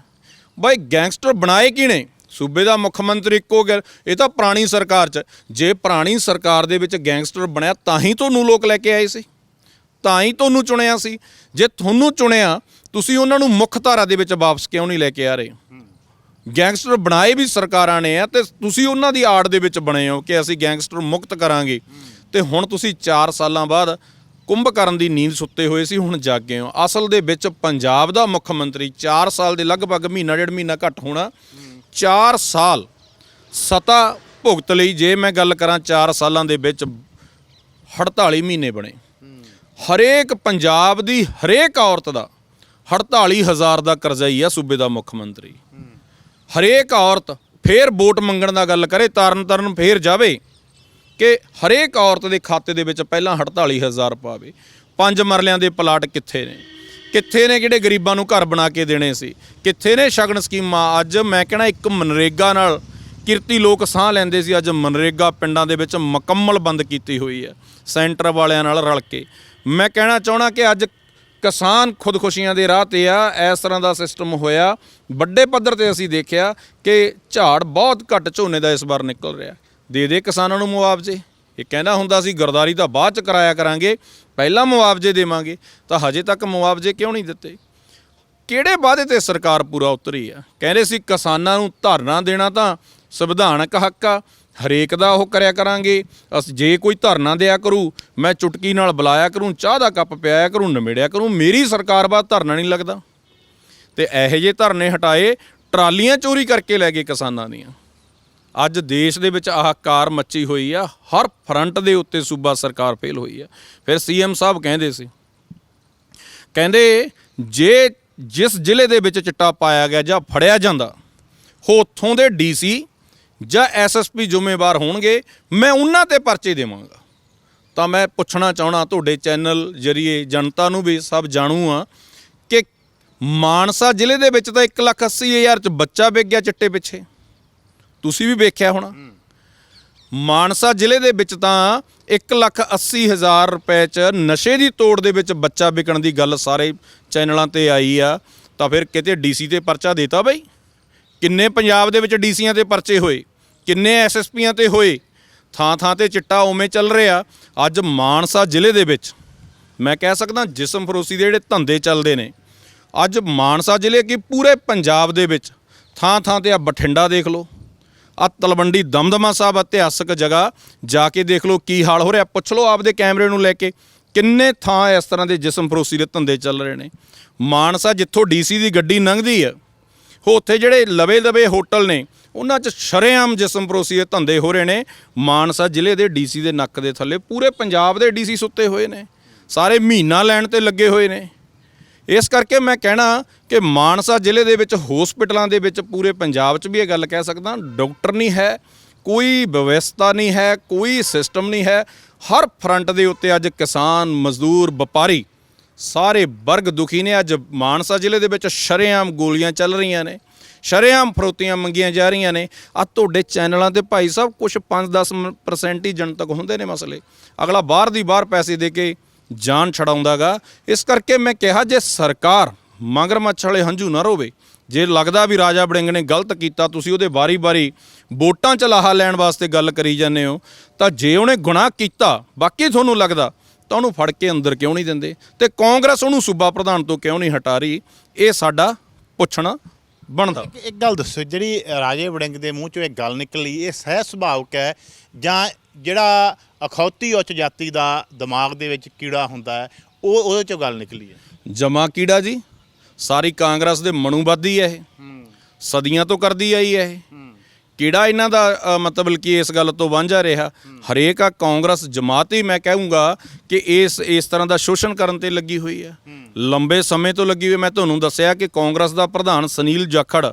ਬਾਈ, ਗੈਂਗਸਟਰ ਬਣਾਏ ਕੀ ਨੇ? ਸੂਬੇ ਦਾ ਮੁੱਖ ਮੰਤਰੀ ਇੱਕੋ ਗੱਲ, ਇਹ ਤਾਂ ਪੁਰਾਣੀ ਸਰਕਾਰ 'ਚ, ਜੇ ਪੁਰਾਣੀ ਸਰਕਾਰ ਦੇ ਵਿੱਚ ਗੈਂਗਸਟਰ ਬਣਿਆ, ਤਾਂ ਹੀ ਤੁਹਾਨੂੰ ਲੋਕ ਲੈ ਕੇ ਆਏ ਸੀ। ਤਾਂ ਹੀ ਤੁਹਾਨੂੰ ਚੁਣਿਆ ਸੀ। ਜੇ ਤੁਹਾਨੂੰ ਚੁਣਿਆ, ਤੁਸੀਂ ਉਹਨਾਂ ਨੂੰ ਮੁੱਖ ਧਾਰਾ ਦੇ ਵਿੱਚ ਵਾਪਸ ਕਿਉਂ ਨਹੀਂ ਲੈ ਕੇ ਆ ਰਹੇ? ਗੈਂਗਸਟਰ ਬਣਾਏ ਵੀ ਸਰਕਾਰਾਂ ਨੇ ਆ ਤੇ ਤੁਸੀਂ ਉਹਨਾਂ ਦੀ ਆੜ ਦੇ ਵਿੱਚ ਬਣੇ ਹੋ ਕਿ ਅਸੀਂ ਗੈਂਗਸਟਰ ਮੁਕਤ ਕਰਾਂਗੇ। ਤੇ ਹੁਣ ਤੁਸੀਂ 4 ਸਾਲਾਂ ਬਾਅਦ ਕੁੰਭ ਕਰਨ ਦੀ ਨੀਂਦ ਸੁੱਤੇ ਹੋਏ ਸੀ, ਹੁਣ ਜਾਗੇ ਹੋ। ਅਸਲ ਦੇ ਵਿੱਚ ਪੰਜਾਬ ਦਾ ਮੁੱਖ ਮੰਤਰੀ 4 ਸਾਲ ਦੇ ਲਗਭਗ ਮਹੀਨਾ, ਡੇਢ ਮਹੀਨਾ ਘੱਟ ਹੋਣਾ। 4 ਸਾਲ ਸਤਾ ਭੁਗਤ ਲਈ ਜੇ ਮੈਂ ਗੱਲ ਕਰਾਂ 4 ਸਾਲਾਂ ਦੇ ਵਿੱਚ 48 ਮਹੀਨੇ ਬਣੇ। ਹਰੇਕ ਪੰਜਾਬ ਦੀ ਹਰੇਕ ਔਰਤ ਦਾ 48000 ਦਾ ਕਰਜ਼ਾ ਹੀ ਆ ਸੂਬੇ ਦਾ ਮੁੱਖ ਮੰਤਰੀ। ਹਰੇਕ ਔਰਤ ਫੇਰ ਵੋਟ ਮੰਗਣ ਦਾ ਗੱਲ ਕਰੇ, ਤਰਨ ਤਰਨ ਫੇਰ ਜਾਵੇ ਕਿ ਹਰੇਕ ਔਰਤ ਦੇ ਖਾਤੇ ਦੇ ਵਿੱਚ ਪਹਿਲਾਂ 48000 ਪਾਵੇ। ਪੰਜ ਮਰਲਿਆਂ ਦੇ ਪਲਾਟ ਕਿੱਥੇ ਨੇ? ਕਿੱਥੇ ਨੇ ਕਿਹੜੇ ਗਰੀਬਾਂ ਨੂੰ ਘਰ ਬਣਾ ਕੇ ਦੇਣੇ ਸੀ? ਕਿੱਥੇ ਨੇ ਸ਼ਗਨ ਸਕੀਮਾਂ? ਅੱਜ ਮੈਂ ਕਹਿਣਾ ਇੱਕ ਮਨਰੇਗਾ ਨਾਲ ਕਿਰਤੀ ਲੋਕ ਸਾਹ ਲੈਂਦੇ ਸੀ। ਅੱਜ ਮਨਰੇਗਾ ਪਿੰਡਾਂ ਦੇ ਵਿੱਚ ਮੁਕੰਮਲ ਬੰਦ ਕੀਤੀ ਹੋਈ ਹੈ। ਸੈਂਟਰ ਵਾਲਿਆਂ ਨਾਲ ਰਲ ਕੇ। ਮੈਂ ਕਹਿਣਾ ਚਾਹਣਾ ਕਿ ਅੱਜ ਕਿਸਾਨ ਖੁਦਕੁਸ਼ੀਆਂ ਦੇ ਰਾਹ ਤੇ ਆ, ਇਸ ਤਰ੍ਹਾਂ ਦਾ ਸਿਸਟਮ ਹੋਇਆ। ਵੱਡੇ ਪੱਧਰ ਤੇ ਅਸੀਂ ਦੇਖਿਆ ਕਿ ਝਾੜ ਬਹੁਤ ਘੱਟ ਝੋਨੇ ਦਾ ਇਸ ਵਾਰ ਨਿਕਲ ਰਿਹਾ। ਦੇ ਦੇ ਕਿਸਾਨਾਂ ਨੂੰ ਮੁਆਵਜ਼ੇ। ਇਹ ਕਹਿੰਦਾ ਹੁੰਦਾ ਸੀ, ਗਰਦਾਰੀ ਤਾਂ ਬਾਅਦ ਚ ਕਰਾਇਆ ਕਰਾਂਗੇ, ਪਹਿਲਾਂ ਮੁਆਵਜ਼ੇ ਦੇਵਾਂਗੇ। ਤਾਂ ਹਜੇ ਤੱਕ ਮੁਆਵਜ਼ੇ ਕਿਉਂ ਨਹੀਂ ਦਿੱਤੇ? ਕਿਹੜੇ ਵਾਅਦੇ ਤੇ ਸਰਕਾਰ ਪੂਰਾ ਉਤਰੀ ਆ? ਕਹਿੰਦੇ ਸੀ, ਕਿਸਾਨਾਂ ਨੂੰ ਧਰਨਾ ਦੇਣਾ ਤਾਂ ਸੰਵਿਧਾਨਕ ਹੱਕ ਆ ਹਰੇਕ ਦਾ ਉਹ ਕਰਿਆ ਕਰਾਂਗੇ। ਅਸ ਜੇ ਕੋਈ ਧਰਨਾ ਦਿਆ ਕਰੂ, ਮੈਂ ਚੁਟਕੀ ਨਾਲ ਬੁਲਾਇਆ ਕਰੂੰ, ਚਾਹ ਦਾ ਕੱਪ ਪਿਆਇਆ ਕਰੂੰ, ਨਿਮੇੜਿਆ ਕਰੂੰ, ਮੇਰੀ ਸਰਕਾਰ ਬਾਅਦ ਧਰਨਾ ਨਹੀਂ ਲੱਗਦਾ। ਤੇ ਇਹੋ ਜਿਹੇ ਧਰਨੇ ਹਟਾਏ, ਟਰਾਲੀਆਂ ਚੋਰੀ ਕਰਕੇ ਲੈ ਗਏ ਕਿਸਾਨਾਂ ਦੀਆਂ। ਅੱਜ ਦੇਸ਼ ਦੇ ਵਿੱਚ ਆਹ ਕਾਰ ਮੱਚੀ ਹੋਈ ਆ, ਹਰ ਫਰੰਟ ਦੇ ਉੱਤੇ ਸੂਬਾ ਸਰਕਾਰ ਫੇਲ ਹੋਈ ਆ। ਫਿਰ ਸੀਐਮ ਸਾਹਿਬ ਕਹਿੰਦੇ ਸੀ, ਕਹਿੰਦੇ ਜੇ ਜਿਸ ਜ਼ਿਲ੍ਹੇ ਦੇ ਵਿੱਚ ਚਿੱਟਾ ਪਾਇਆ ਗਿਆ ਜਾਂ ਫੜਿਆ ਜਾਂਦਾ ਹੋ ਉੱਥੋਂ ਦੇ ਡੀਸੀ ਜਾਂ ਐਸਐਸਪੀ ਜ਼ਿੰਮੇਵਾਰ ਹੋਣਗੇ, ਮੈਂ ਉਹਨਾਂ ਤੇ ਪਰਚੇ ਦੇਵਾਂਗਾ। ਤਾਂ ਮੈਂ ਪੁੱਛਣਾ ਚਾਹਣਾ ਤੁਹਾਡੇ ਚੈਨਲ ਜਰੀਏ ਜਨਤਾ ਨੂੰ ਵੀ ਸਭ ਜਾਣੂ ਆ ਕਿ ਮਾਨਸਾ ਜ਼ਿਲ੍ਹੇ ਦੇ ਵਿੱਚ ਤਾਂ 180000 ਚ ਬੱਚਾ ਵਿਕ ਗਿਆ ਚਿੱਟੇ ਪਿੱਛੇ। ਤੁਸੀਂ ਵੀ ਵੇਖਿਆ ਹੋਣਾ। ਮਾਨਸਾ ਜ਼ਿਲ੍ਹੇ ਦੇ ਵਿੱਚ ਤਾਂ 180000 ਰੁਪਏ ਚ ਨਸ਼ੇ ਦੀ ਤੋੜ ਦੇ ਵਿੱਚ ਬੱਚਾ ਵਿਕਣ ਦੀ ਗੱਲ ਸਾਰੇ ਚੈਨਲਾਂ ਤੇ ਆਈ ਆ। ਤਾਂ ਫਿਰ ਕਿਤੇ ਡੀਸੀ ਤੇ ਪਰਚਾ ਦੇਤਾ ਬਈ? ਕਿੰਨੇ ਪੰਜਾਬ ਦੇ ਵਿੱਚ ਡੀਸੀਆਂ ਤੇ ਪਰਚੇ ਹੋਏ? ਕਿੰਨੇ ਐਸਐਸਪੀਆਂ ਤੇ ਹੋਏ? ਥਾਂ ਥਾਂ ਤੇ ਚਿੱਟਾ ਉਵੇਂ ਚੱਲ ਰਿਹਾ। ਅੱਜ ਮਾਨਸਾ ਜ਼ਿਲ੍ਹੇ ਦੇ ਵਿੱਚ ਮੈਂ ਕਹਿ ਸਕਦਾ ਜਿਸਮ ਫਰੋਸੀ ਦੇ ਜਿਹੜੇ ਧੰਦੇ ਚੱਲਦੇ ਨੇ। ਅੱਜ ਮਾਨਸਾ ਜ਼ਿਲ੍ਹੇ ਕੀ ਪੂਰੇ ਪੰਜਾਬ ਦੇ ਵਿੱਚ ਥਾਂ ਥਾਂ ਤੇ ਆ ਬਠਿੰਡਾ ਦੇਖ ਲਓ। ਆ ਤਲਵੰਡੀ ਦਮਦਮਾ ਸਾਹਿਬ ਇਤਿਹਾਸਕ ਜਗ੍ਹਾ। ਜਾ ਕੇ ਦੇਖ ਲਓ ਕੀ ਹਾਲ ਹੋ ਰਿਹਾ। ਪੁੱਛ ਲਓ ਆਪਦੇ ਕੈਮਰੇ ਨੂੰ ਲੈ ਕੇ ਕਿੰਨੇ ਥਾਂ ਇਸ ਤਰ੍ਹਾਂ ਦੇ ਜਿਸਮ ਫਰੋਸੀ ਦੇ ਧੰਦੇ ਚੱਲ ਰਹੇ ਨੇ। ਮਾਨਸਾ ਜਿੱਥੋਂ ਡੀਸੀ ਦੀ ਗੱਡੀ ਲੰਘਦੀ ਆ ਉਹ ਉੱਥੇ ਜਿਹੜੇ ਲਵੇ ਲਵੇ ਹੋਟਲ ਨੇ ਉਹਨਾਂ 'ਚ ਸ਼ਰੇਆਮ ਜਿਸਮ ਫਰੋਸੀ ਧੰਦੇ ਹੋ ਰਹੇ ਨੇ। ਮਾਨਸਾ ਜ਼ਿਲ੍ਹੇ ਦੇ ਡੀਸੀ ਦੇ ਨੱਕ ਦੇ ਥੱਲੇ ਪੂਰੇ ਪੰਜਾਬ ਦੇ ਡੀਸੀ ਸੁੱਤੇ ਹੋਏ ਨੇ। ਸਾਰੇ ਮਹੀਨਾ ਲੈਣ ਤੇ ਲੱਗੇ ਹੋਏ ਨੇ। ਇਸ ਕਰਕੇ ਮੈਂ ਕਹਿਣਾ ਕਿ ਮਾਨਸਾ ਜ਼ਿਲ੍ਹੇ ਦੇ ਵਿੱਚ ਹਸਪੀਟਲਾਂ ਦੇ ਵਿੱਚ ਪੂਰੇ ਪੰਜਾਬ 'ਚ ਵੀ ਇਹ ਗੱਲ ਕਹਿ ਸਕਦਾ, ਡਾਕਟਰ ਨਹੀਂ ਹੈ, ਕੋਈ ਵਿਵਸਥਾ ਨਹੀਂ ਹੈ, ਕੋਈ ਸਿਸਟਮ ਨਹੀਂ ਹੈ। ਹਰ ਫਰੰਟ ਦੇ ਉੱਤੇ ਅੱਜ ਕਿਸਾਨ, ਮਜ਼ਦੂਰ, ਵਪਾਰੀ ਸਾਰੇ ਵਰਗ ਦੁਖੀ ਨੇ। ਅੱਜ ਮਾਨਸਾ ਜ਼ਿਲ੍ਹੇ ਦੇ ਵਿੱਚ ਸ਼ਰੇਆਮ ਗੋਲੀਆਂ ਚੱਲ ਰਹੀਆਂ ਨੇ। ਸ਼ਰੇਆਮ ਫਰੋਤੀਆਂ ਮੰਗੀਆਂ ਜਾ ਰਹੀਆਂ ਨੇ। ਆ ਤੁਹਾਡੇ ਚੈਨਲਾਂ ਤੇ ਭਾਈ ਸਾਹਿਬ ਕੁਝ 5-10% ਹੀ ਜਨਤਕ ਹੁੰਦੇ ਨੇ ਮਸਲੇ। ਅਗਲਾ ਬਾਹਰ ਦੀ ਬਾਹਰ ਪੈਸੇ ਦੇ ਕੇ ਜਾਨ ਛਡਾਉਂਦਾਗਾ। ਇਸ ਕਰਕੇ ਮੈਂ ਕਿਹਾ ਜੇ ਸਰਕਾਰ ਮਗਰਮੱਛ ਵਾਲੇ ਹੰਝੂ ਨਾ ਰੋਵੇ, ਜੇ ਲੱਗਦਾ ਵੀ ਰਾਜਾ ਬੜਿੰਗ ਨੇ ਗਲਤ ਕੀਤਾ, ਤੁਸੀਂ ਉਹਦੇ ਵਾਰੀ-ਵਾਰੀ ਵੋਟਾਂ ਚ ਲਾਹਾ ਲੈਣ ਵਾਸਤੇ ਗੱਲ ਕਰੀ ਜਾਂਦੇ ਹੋ, ਤਾਂ ਜੇ ਉਹਨੇ ਗੁਨਾਹ ਕੀਤਾ, ਬਾਕੀ ਤੁਹਾਨੂੰ ਲੱਗਦਾ, ਤਾਂ ਉਹਨੂੰ ਫੜ ਕੇ ਅੰਦਰ ਕਿਉਂ ਨਹੀਂ ਦਿੰਦੇ? ਤੇ ਕਾਂਗਰਸ ਉਹਨੂੰ ਸੂਬਾ ਪ੍ਰਧਾਨ ਤੋਂ ਕਿਉਂ ਨਹੀਂ ਹਟਾ ਰਹੀ? ਇਹ ਸਾਡਾ ਪੁੱਛਣਾ ਬਣਦਾ। ਇੱਕ ਇੱਕ ਗੱਲ ਦੱਸੋ ਜਿਹੜੀ ਰਾਜੇ ਵੜਿੰਗ ਦੇ ਮੂੰਹ ਚੋਂ ਇਹ ਗੱਲ ਨਿਕਲੀ ਇਹ ਸਹਿ ਸੁਭਾਵਕ ਹੈ ਜਾਂ ਜਿਹੜਾ ਅਖੌਤੀ ਉੱਚ ਜਾਤੀ ਦਾ ਦਿਮਾਗ ਦੇ ਵਿੱਚ ਕੀੜਾ ਹੁੰਦਾ ਹੈ ਉਹ ਉਹਦੇ ਚੋਂ ਗੱਲ ਨਿਕਲੀ ਹੈ? ਜਮਾ ਕੀੜਾ ਜੀ। ਸਾਰੀ ਕਾਂਗਰਸ ਦੇ ਮਨੂਵਾਦੀ ਹੈ ਇਹ। ਸਦੀਆਂ ਤੋਂ ਕਰਦੀ ਆਈ ਹੈ ਇਹ। ਕਿਹੜਾ ਇਹਨਾਂ ਦਾ ਮਤਲਬ ਕਿ ਇਸ ਗੱਲ ਤੋਂ ਵਾਂਝਾ ਰਿਹਾ? ਹਰੇਕ ਆ ਕਾਂਗਰਸ ਜਮਾਤ ਹੀ ਮੈਂ ਕਹੂੰਗਾ ਕਿ ਇਸ ਇਸ ਤਰ੍ਹਾਂ ਦਾ ਸ਼ੋਸ਼ਣ ਕਰਨ ਤੇ ਲੱਗੀ ਹੋਈ ਹੈ। ਲੰਬੇ ਸਮੇਂ ਤੋਂ ਲੱਗੀ ਹੋਈ ਮੈਂ ਤੁਹਾਨੂੰ ਦੱਸਿਆ ਕਿ ਕਾਂਗਰਸ ਦਾ ਪ੍ਰਧਾਨ ਸੁਨੀਲ ਜਾਖੜ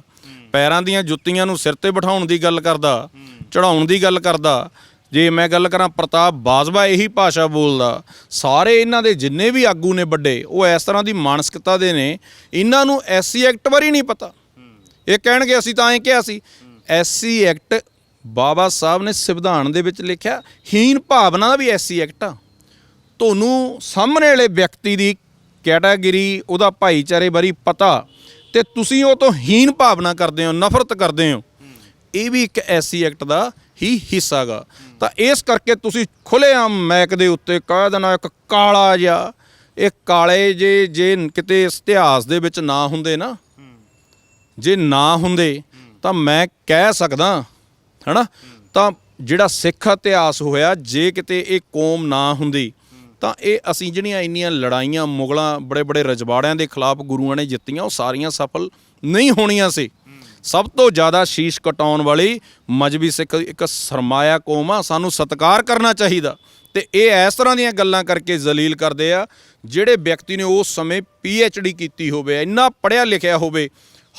ਪੈਰਾਂ ਦੀਆਂ ਜੁੱਤੀਆਂ ਨੂੰ ਸਿਰ ਤੇ ਬਿਠਾਉਣ ਦੀ ਗੱਲ ਕਰਦਾ ਚੜਾਉਣ ਦੀ ਗੱਲ ਕਰਦਾ। ਜੇ ਮੈਂ ਗੱਲ ਕਰਾਂ ਪ੍ਰਤਾਪ ਬਾਜਵਾ ਇਹੀ ਭਾਸ਼ਾ ਬੋਲਦਾ, ਸਾਰੇ ਇਹਨਾਂ ਦੇ ਜਿੰਨੇ ਵੀ ਆਗੂ ਨੇ ਵੱਡੇ, ਉਹ ਇਸ ਤਰ੍ਹਾਂ ਦੀ ਮਾਨਸਿਕਤਾ ਦੇ ਨੇ। ਇਹਨਾਂ ਨੂੰ ਐਸਸੀ ਐਕਟ ਬਾਰੇ ਨਹੀਂ ਪਤਾ। ਇਹ ਕਹਿਣਗੇ ਅਸੀਂ ਤਾਂ ਐਂ ਕਿਹਾ ਸੀ ਐਸਸੀ ਐਕਟ ਬਾਬਾ ਸਾਹਿਬ ਨੇ ਸੰਵਿਧਾਨ ਦੇ ਵਿੱਚ ਲਿਖਿਆ ਹੀਨ ਭਾਵਨਾ ਦਾ ਵੀ ਐਸਸੀ ਐਕਟ ਆ। ਤੁਹਾਨੂੰ ਸਾਹਮਣੇ ਵਾਲੇ ਵਿਅਕਤੀ ਦੀ ਕੈਟਾਗਰੀ, ਉਹਦਾ ਭਾਈਚਾਰੇ ਬਾਰੇ ਪਤਾ, ਤੇ ਤੁਸੀਂ ਉਹ ਤੋਂ ਹੀਨ ਭਾਵਨਾ ਕਰਦੇ ਹੋ, ਨਫ਼ਰਤ ਕਰਦੇ ਹੋ। ਇਹ ਵੀ ਇੱਕ ਐਸੀ ਐਕਟ ਦਾ ਹੀ ਹਿੱਸਾ ਗਾ। ਤਾਂ ਇਸ ਕਰਕੇ ਤੁਸੀਂ ਖੁੱਲ੍ਹੇਆਮ ਮੈਕ ਦੇ ਉੱਤੇ ਕਹਿ ਦੇਣਾ ਇੱਕ ਕਾਲਾ ਜਿਹਾ, ਇਹ ਕਾਲੇ ਜੇ ਜੇ ਕਿਤੇ ਇਤਿਹਾਸ ਦੇ ਵਿੱਚ ਨਾ ਹੁੰਦੇ ਨਾ, ਜੇ ਨਾ ਹੁੰਦੇ ਤਾਂ ਮੈਂ ਕਹਿ ਸਕਦਾ, ਹਨਾ? ਤਾਂ ਜਿਹੜਾ ਸਿੱਖ ਇਤਿਹਾਸ ਹੋਇਆ, ਜੇ ਕਿਤੇ ਇਹ ਕੌਮ ਨਾ ਹੁੰਦੀ, ਤਾਂ ਇਹ ਅਸੀਂ ਜਿਹੜੀਆਂ ਇੰਨੀਆਂ ਲੜਾਈਆਂ, ਮੁਗਲਾਂ ਬੜੇ ਬੜੇ ਰਜਵਾੜਿਆਂ ਦੇ ਖਿਲਾਫ ਗੁਰੂਆਂ ਨੇ ਜਿੱਤੀਆਂ, ਉਹ ਸਾਰੀਆਂ ਸਫਲ ਨਹੀਂ ਹੋਣੀਆਂ ਸੀ। ਸਭ ਤੋਂ ਜ਼ਿਆਦਾ ਸ਼ੀਸ਼ ਕਟਾਉਣ ਵਾਲੀ ਮਜਬੀ ਸਿੱਖ ਇੱਕ ਸਰਮਾਇਆ ਕੌਮ ਆ, ਸਾਨੂੰ ਸਤਿਕਾਰ ਕਰਨਾ ਚਾਹੀਦਾ। ਤੇ ਇਹ ਇਸ ਤਰ੍ਹਾਂ ਦੀਆਂ ਗੱਲਾਂ ਕਰਕੇ ਜ਼ਲੀਲ ਕਰਦੇ ਆ, ਜਿਹੜੇ ਵਿਅਕਤੀ ਨੇ ਉਸ ਸਮੇਂ ਡੀ ਕੀਤੀ ਹੋਵੇ, ਇੰਨਾ ਪੜ੍ਹਿਆ ਲਿਖਿਆ ਹੋਵੇ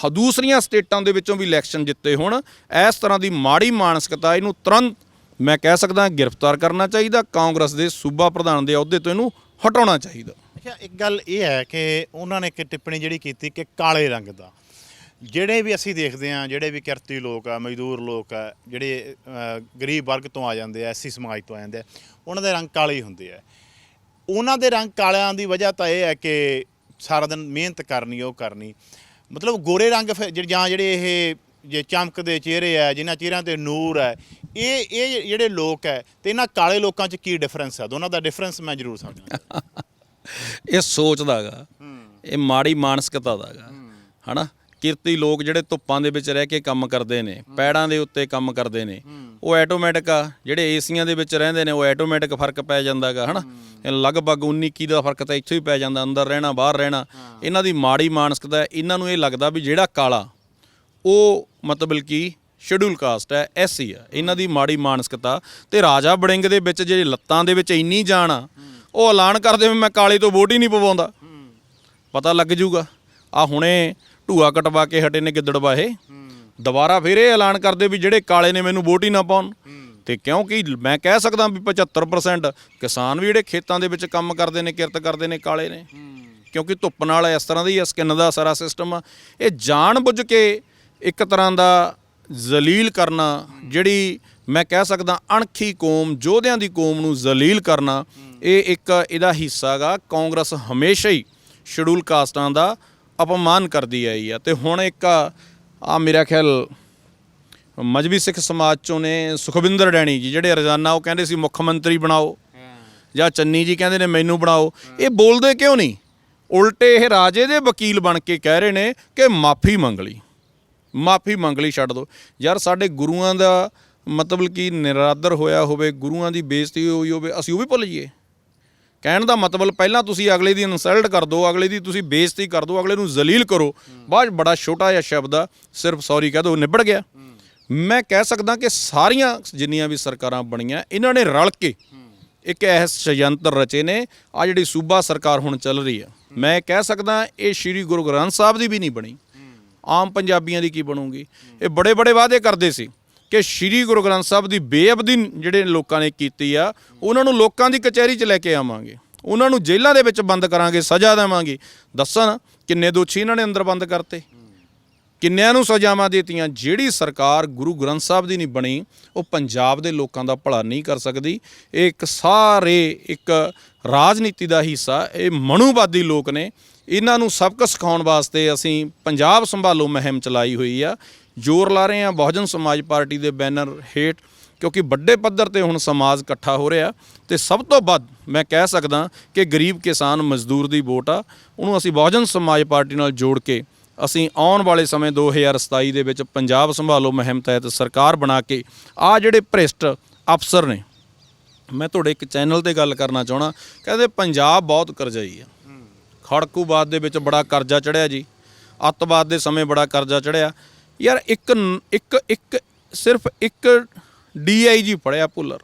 ਦੂਸਰੀਆਂ ਸਟੇਟਾਂ ਦੇ ਵਿੱਚੋਂ ਵੀ ਇਲੈਕਸ਼ਨ ਜਿੱਤੇ ਹੋਣ। ਇਸ ਤਰ੍ਹਾਂ ਦੀ ਮਾੜੀ ਮਾਨਸਿਕਤਾ, ਇਹਨੂੰ ਤੁਰੰਤ ਮੈਂ ਕਹਿ ਸਕਦਾ ਗ੍ਰਿਫਤਾਰ ਕਰਨਾ ਚਾਹੀਦਾ। ਕਾਂਗਰਸ ਦੇ ਸੂਬਾ ਪ੍ਰਧਾਨ ਦੇ ਅਹੁਦੇ ਤੋਂ ਇਹਨੂੰ ਹਟਾਉਣਾ ਚਾਹੀਦਾ। ਅੱਛਾ, ਇੱਕ ਗੱਲ ਇਹ ਹੈ ਕਿ ਉਹਨਾਂ ਨੇ ਇੱਕ ਟਿੱਪਣੀ ਜਿਹੜੀ ਕੀਤੀ ਕਿ ਕਾਲੇ ਰੰਗ ਦਾ। ਜਿਹੜੇ ਵੀ ਅਸੀਂ ਦੇਖਦੇ ਆ ਜਿਹੜੇ ਵੀ ਕਿਰਤੀ ਲੋਕ ਆ, ਮਜ਼ਦੂਰ ਲੋਕ ਆ, ਜਿਹੜੇ ਗਰੀਬ ਵਰਗ ਤੋਂ ਆ ਜਾਂਦੇ ਆ ਐਸੀ ਸਮਾਜ ਤੋਂ ਆ ਜਾਂਦੇ ਆ, ਉਹਨਾਂ ਦੇ ਰੰਗ ਕਾਲੇ ਹੀ ਹੁੰਦੇ ਆ। ਉਹਨਾਂ ਦੇ ਰੰਗ ਕਾਲਿਆਂ ਦੀ ਵਜ੍ਹਾ ਤਾਂ ਇਹ ਹੈ ਕਿ ਸਾਰਾ ਦਿਨ ਮਿਹਨਤ ਕਰਨੀ, ਉਹ ਕਰਨੀ। ਮਤਲਬ ਗੋਰੇ ਰੰਗ ਜਾਂ ਜਿਹੜੇ ਇਹ ਜੇ ਚਮਕਦੇ ਚਿਹਰੇ ਆ ਜਿਨ੍ਹਾਂ ਚਿਹਰਿਆਂ ਤੇ ਨੂਰ ਹੈ ਇਹ ਇਹ ਜਿਹੜੇ ਲੋਕ ਹੈ ਤੇ ਇਹਨਾਂ ਕਾਲੇ ਲੋਕਾਂ 'ਚ ਕੀ ਡਿਫਰੈਂਸ ਹੈ ਦੋਨਾਂ ਦਾ ਡਿਫਰੈਂਸ ਮੈਂ ਜ਼ਰੂਰ ਸਮਝਣਾ ਇਹ ਸੋਚ ਦਾਗਾ ਇਹ ਮਾੜੀ ਮਾਨਸਿਕਤਾ ਦਾਗਾ ਹਨਾ? ਕਿਰਤੀ ਲੋਕ ਜਿਹੜੇ ਧੁੱਪਾਂ ਦੇ ਵਿੱਚ ਰਹਿ ਕੇ ਕੰਮ ਕਰਦੇ ਨੇ ਪੈੜਾਂ ਦੇ ਉੱਤੇ ਕੰਮ ਕਰਦੇ ਨੇ ਉਹ ਆਟੋਮੈਟਿਕ ਆ ਜਿਹੜੇ ਏਸੀਆਂ ਦੇ ਵਿੱਚ ਰਹਿੰਦੇ ਨੇ ਉਹ ਆਟੋਮੈਟਿਕ ਫ਼ਰਕ ਪੈ ਜਾਂਦਾਗਾ ਹਨਾ? ਲਗਭਗ 19 ਕੀ ਦਾ ਫ਼ਰਕ ਤਾਂ ਇੱਥੇ ਹੀ ਪੈ ਜਾਂਦਾ ਅੰਦਰ ਰਹਿਣਾ ਬਾਹਰ ਰਹਿਣਾ। ਇਹਨਾਂ ਦੀ ਮਾੜੀ ਮਾਨਸਿਕਤਾ ਇਹਨਾਂ ਨੂੰ ਇਹ ਲੱਗਦਾ ਵੀ ਜਿਹੜਾ ਕਾਲਾ ਉਹ ਮਤਲਬ ਕਿ ਸ਼ੈਡਿਊਲ ਕਾਸਟ ਹੈ ਐਸਸੀ ਆ। ਇਹਨਾਂ ਦੀ ਮਾੜੀ ਮਾਨਸਿਕਤਾ ਤੇ ਰਾਜਾ ਬੜਿੰਗ ਦੇ ਵਿੱਚ ਜਿਹੜੇ ਲੱਤਾਂ ਦੇ ਵਿੱਚ ਇੰਨੀ ਜਾਨ ਆ ਉਹ ਐਲਾਨ ਕਰਦੇ ਵੀ ਮੈਂ ਕਾਲੇ ਤੋਂ ਵੋਟ ਹੀ ਨਹੀਂ ਪਵਾਉਂਦਾ। ਪਤਾ ਲੱਗ ਜੂਗਾ। ਆ ਹੁਣੇ ਢੂਆ ਕਟਵਾ ਕੇ ਹਟੇ ਨੇ ਗਿੱਦੜਬਾਹੇ ਦੁਬਾਰਾ ਫਿਰ ਇਹ ਐਲਾਨ ਕਰਦੇ ਵੀ ਜਿਹੜੇ ਕਾਲੇ ਨੇ ਮੈਨੂੰ ਵੋਟ ਹੀ ਨਾ ਪਾਉਣ। ਤੇ ਕਿਉਂਕਿ ਮੈਂ ਕਹਿ ਸਕਦਾ ਵੀ 75% ਕਿਸਾਨ ਵੀ ਜਿਹੜੇ ਖੇਤਾਂ ਦੇ ਵਿੱਚ ਕੰਮ ਕਰਦੇ ਨੇ, ਕਿਰਤ ਕਰਦੇ ਨੇ ਕਾਲੇ ਨੇ। ਕਿਉਂਕਿ ਧੁੱਪ ਨਾਲ ਇਸ ਤਰ੍ਹਾਂ ਦੀ ਸਕਿਨ ਦਾ ਸਾਰਾ ਸਿਸਟਮ ਆ। ਇਹ ਜਾਣ ਬੁੱਝ ਕੇ ਇੱਕ ਤਰ੍ਹਾਂ ਦਾ ਜ਼ਲੀਲ ਕਰਨਾ, ਜਿਹੜੀ ਮੈਂ ਕਹਿ ਸਕਦਾ ਅਣਖੀ ਕੌਮ, ਯੋਧਿਆਂ ਦੀ ਕੌਮ ਨੂੰ ਜ਼ਲੀਲ ਕਰਨਾ, ਇਹ ਇੱਕ ਇਹਦਾ ਹਿੱਸਾ ਗਾ। ਕਾਂਗਰਸ ਹਮੇਸ਼ਾ ਹੀ ਸ਼ਡਿਊਲ ਕਾਸਟਾਂ ਦਾ ਅਪਮਾਨ ਕਰਦੀ ਆਈ ਆ। ਤੇ ਹੁਣ ਇੱਕ ਆ ਮੇਰਾ ਖਿਆਲ ਮਜਬੀ ਸਿੱਖ ਸਮਾਜ ਚੋਂ ਨੇ ਸੁਖਵਿੰਦਰ ਡੈਣੀ ਜੀ, ਜਿਹੜੇ ਰੋਜ਼ਾਨਾ ਉਹ ਕਹਿੰਦੇ ਸੀ ਮੁੱਖ ਮੰਤਰੀ ਬਣਾਓ ਜਾਂ ਚੰਨੀ ਜੀ ਕਹਿੰਦੇ ਨੇ ਮੈਨੂੰ ਬਣਾਓ। ਇਹ ਬੋਲਦੇ ਕਿਉਂ ਨਹੀਂ? ਉਲਟੇ ਇਹ ਰਾਜੇ ਦੇ ਵਕੀਲ ਬਣ ਕੇ ਕਹਿ ਰਹੇ ਨੇ ਕਿ ਮਾਫੀ ਮੰਗ ਲਈ। ਮਾਫੀ ਮੰਗ ਲਈ ਛੱਡ ਦਿਓ ਯਾਰ ਸਾਡੇ ਗੁਰੂਆਂ ਦਾ ਮਤਲਬ ਕਿ ਨਿਰਾਦਰ ਹੋਇਆ ਹੋਵੇ, ਗੁਰੂਆਂ ਦੀ ਬੇਇੱਜ਼ਤੀ ਹੋਈ ਹੋਵੇ, ਅਸੀਂ ਉਹ ਵੀ ਭੁੱਲ ਜਾਈਏ। ਕਹਿਣ ਦਾ ਮਤਲਬ ਪਹਿਲਾਂ ਤੁਸੀਂ ਅਗਲੇ ਦੀ ਇਨਸਲਟ ਕਰ ਦਿਓ, ਅਗਲੇ ਦੀ ਤੁਸੀਂ ਬੇਇੱਜ਼ਤੀ ਕਰ ਦਿਓ, ਅਗਲੇ ਨੂੰ ਜ਼ਲੀਲ ਕਰੋ। ਬਾਅਦ 'ਚ ਬੜਾ ਛੋਟਾ ਜਿਹਾ ਸ਼ਬਦ ਆ, ਸਿਰਫ ਸੌਰੀ ਕਹਿ ਦਿਓ, ਨਿਬੜ ਗਿਆ। ਮੈਂ ਕਹਿ ਸਕਦਾ ਕਿ ਸਾਰੀਆਂ ਜਿੰਨੀਆਂ ਵੀ ਸਰਕਾਰਾਂ ਬਣੀਆਂ, ਇਹਨਾਂ ਨੇ ਰਲ ਕੇ ਇੱਕ ਇਹ ਸ਼ਯੰਤਰ ਰਚੇ ਨੇ। ਆ ਜਿਹੜੀ ਸੂਬਾ ਸਰਕਾਰ ਹੁਣ ਚੱਲ ਰਹੀ ਆ, ਮੈਂ ਕਹਿ ਸਕਦਾ ਇਹ ਸ੍ਰੀ ਗੁਰੂ ਗ੍ਰੰਥ ਸਾਹਿਬ ਦੀ ਵੀ ਨਹੀਂ ਬਣੀ। ਆਮ ਪੰਜਾਬੀਆਂ ਦੀ ਕੀ ਬਣੂਗੀ? ਇਹ ਬੜੇ ਬੜੇ ਵਾਅਦੇ ਕਰਦੇ ਸੀ। ਕਿ ਸ੍ਰੀ ਗੁਰੂ ਗ੍ਰੰਥ ਸਾਹਿਬ ਦੀ ਬੇਅਬਦੀ ਜਿਹੜੇ ਲੋਕਾਂ ਨੇ ਕੀਤੀ ਆ, ਉਹਨਾਂ ਨੂੰ ਲੋਕਾਂ ਦੀ ਕਚਹਿਰੀ 'ਚ ਲੈ ਕੇ ਆਵਾਂਗੇ। ਉਹਨਾਂ ਨੂੰ ਜੇਲ੍ਹਾਂ ਦੇ ਵਿੱਚ ਬੰਦ ਕਰਾਂਗੇ, ਸਜ਼ਾ ਦੇਵਾਂਗੇ। ਦੱਸਣ ਕਿੰਨੇ ਦੋਸ਼ੀ ਇਹਨਾਂ ਨੇ ਅੰਦਰ ਬੰਦ ਕਰਤੇ। ਕਿੰਨਿਆਂ ਨੂੰ ਸਜ਼ਾਵਾਂ ਦਿੱਤੀਆਂ? ਜਿਹੜੀ ਸਰਕਾਰ ਗੁਰੂ ਗ੍ਰੰਥ ਸਾਹਿਬ ਦੀ ਨਹੀਂ ਬਣੀ, ਉਹ ਪੰਜਾਬ ਦੇ ਲੋਕਾਂ ਦਾ ਭਲਾ ਨਹੀਂ ਕਰ ਸਕਦੀ। ਇਹ ਇੱਕ ਸਾਰੇ, ਇੱਕ ਰਾਜਨੀਤੀ ਦਾ ਹਿੱਸਾ, ਇਹ ਮਨੂਵਾਦੀ ਲੋਕ ਨੇ। ਇਹਨਾਂ ਨੂੰ ਸਬਕ ਸਿਖਾਉਣ ਵਾਸਤੇ ਅਸੀਂ ਪੰਜਾਬ ਸੰਭਾਲੋ ਮੁਹਿੰਮ ਚਲਾਈ ਹੋਈ ਆ। ਜ਼ੋਰ ਲਾ ਰਹੇ ਹਾਂ। ਬਹੁਜਨ ਸਮਾਜ ਪਾਰਟੀ ਦੇ ਬੈਨਰ ਹੇਠ, ਕਿਉਂਕਿ ਵੱਡੇ ਪੱਧਰ ਤੇ ਹੁਣ ਸਮਾਜ ਇਕੱਠਾ ਹੋ ਰਿਹਾ ਤੇ ਸਭ ਤੋਂ ਵੱਧ ਮੈਂ ਕਹਿ ਸਕਦਾ ਕਿ ਗਰੀਬ ਕਿਸਾਨ ਮਜ਼ਦੂਰ ਦੀ ਵੋਟ ਆ। ਉਹਨੂੰ ਅਸੀਂ ਬਹੁਜਨ ਸਮਾਜ ਪਾਰਟੀ ਨਾਲ ਜੋੜ ਕੇ ਅਸੀਂ ਆਉਣ ਵਾਲੇ ਸਮੇਂ 2027 ਦੇ ਵਿੱਚ ਪੰਜਾਬ ਸੰਭਾਲੋ ਮੁਹਿੰਮ ਤਹਿਤ ਸਰਕਾਰ ਬਣਾ ਕੇ ਆ ਜਿਹੜੇ ਭ੍ਰਿਸ਼ਟ ਅਫਸਰ ਨੇ, ਮੈਂ ਤੁਹਾਡੇ ਇੱਕ ਚੈਨਲ ਤੇ ਗੱਲ ਕਰਨਾ ਚਾਹਣਾ ਕਹਿੰਦੇ ਪੰਜਾਬ ਬਹੁਤ ਕਰਜ਼ਾਈ ਆ। ਖੜਕੂਬਾਦ ਦੇ ਵਿੱਚ ਬੜਾ ਕਰਜ਼ਾ ਚੜਿਆ ਜੀ। ਅੱਤਵਾਦ ਦੇ ਸਮੇਂ ਬੜਾ ਕਰਜ਼ਾ ਚੜਿਆ। ਯਾਰ ਇੱਕ ਇੱਕ ਇੱਕ, ਸਿਰਫ ਇੱਕ ਡੀਆਈਜੀ ਫੜਿਆ ਭੁੱਲਰ।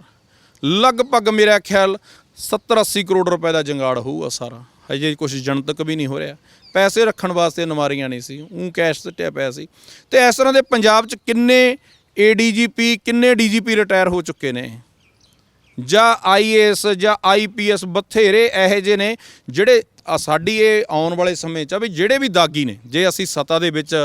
ਲਗਭਗ ਮੇਰਾ ਖਿਆਲ 70 80 ਕਰੋੜ ਰੁਪਏ ਦਾ ਜੰਗਾੜ ਹੋਊਗਾ ਸਾਰਾ। ਹਜੇ ਕੁਝ ਜਨਤਕ ਵੀ ਨਹੀਂ ਹੋ ਰਿਹਾ। ਪੈਸੇ ਰੱਖਣ ਵਾਸਤੇ ਨਮਾਰੀਆਂ ਨਹੀਂ ਸੀ। ਉਹ ਕੈਸ਼ ਸੱਟਿਆ ਪਿਆ ਸੀ। ਤੇ ਇਸ ਤਰ੍ਹਾਂ ਦੇ ਪੰਜਾਬ 'ਚ ਕਿੰਨੇ ਏਡੀਜੀਪੀ ਕਿੰਨੇ ਡੀਜੀਪੀ ਰਿਟਾਇਰ ਹੋ ਚੁੱਕੇ ਨੇ? ਜਾਂ ਆਈਏਐਸ ਜਾਂ ਆਈਪੀਐਸ ਬਥੇਰੇ ਇਹੋ ਜਿਹੇ ਨੇ ਜਿਹੜੇ ਸਾਡੀ ਇਹ ਆਉਣ ਵਾਲੇ ਸਮੇਂ 'ਚ ਆ ਵੀ ਜਿਹੜੇ ਵੀ ਦਾਗੀ ਨੇ, ਜੇ ਅਸੀਂ ਸੱਤਾ ਦੇ ਵਿੱਚ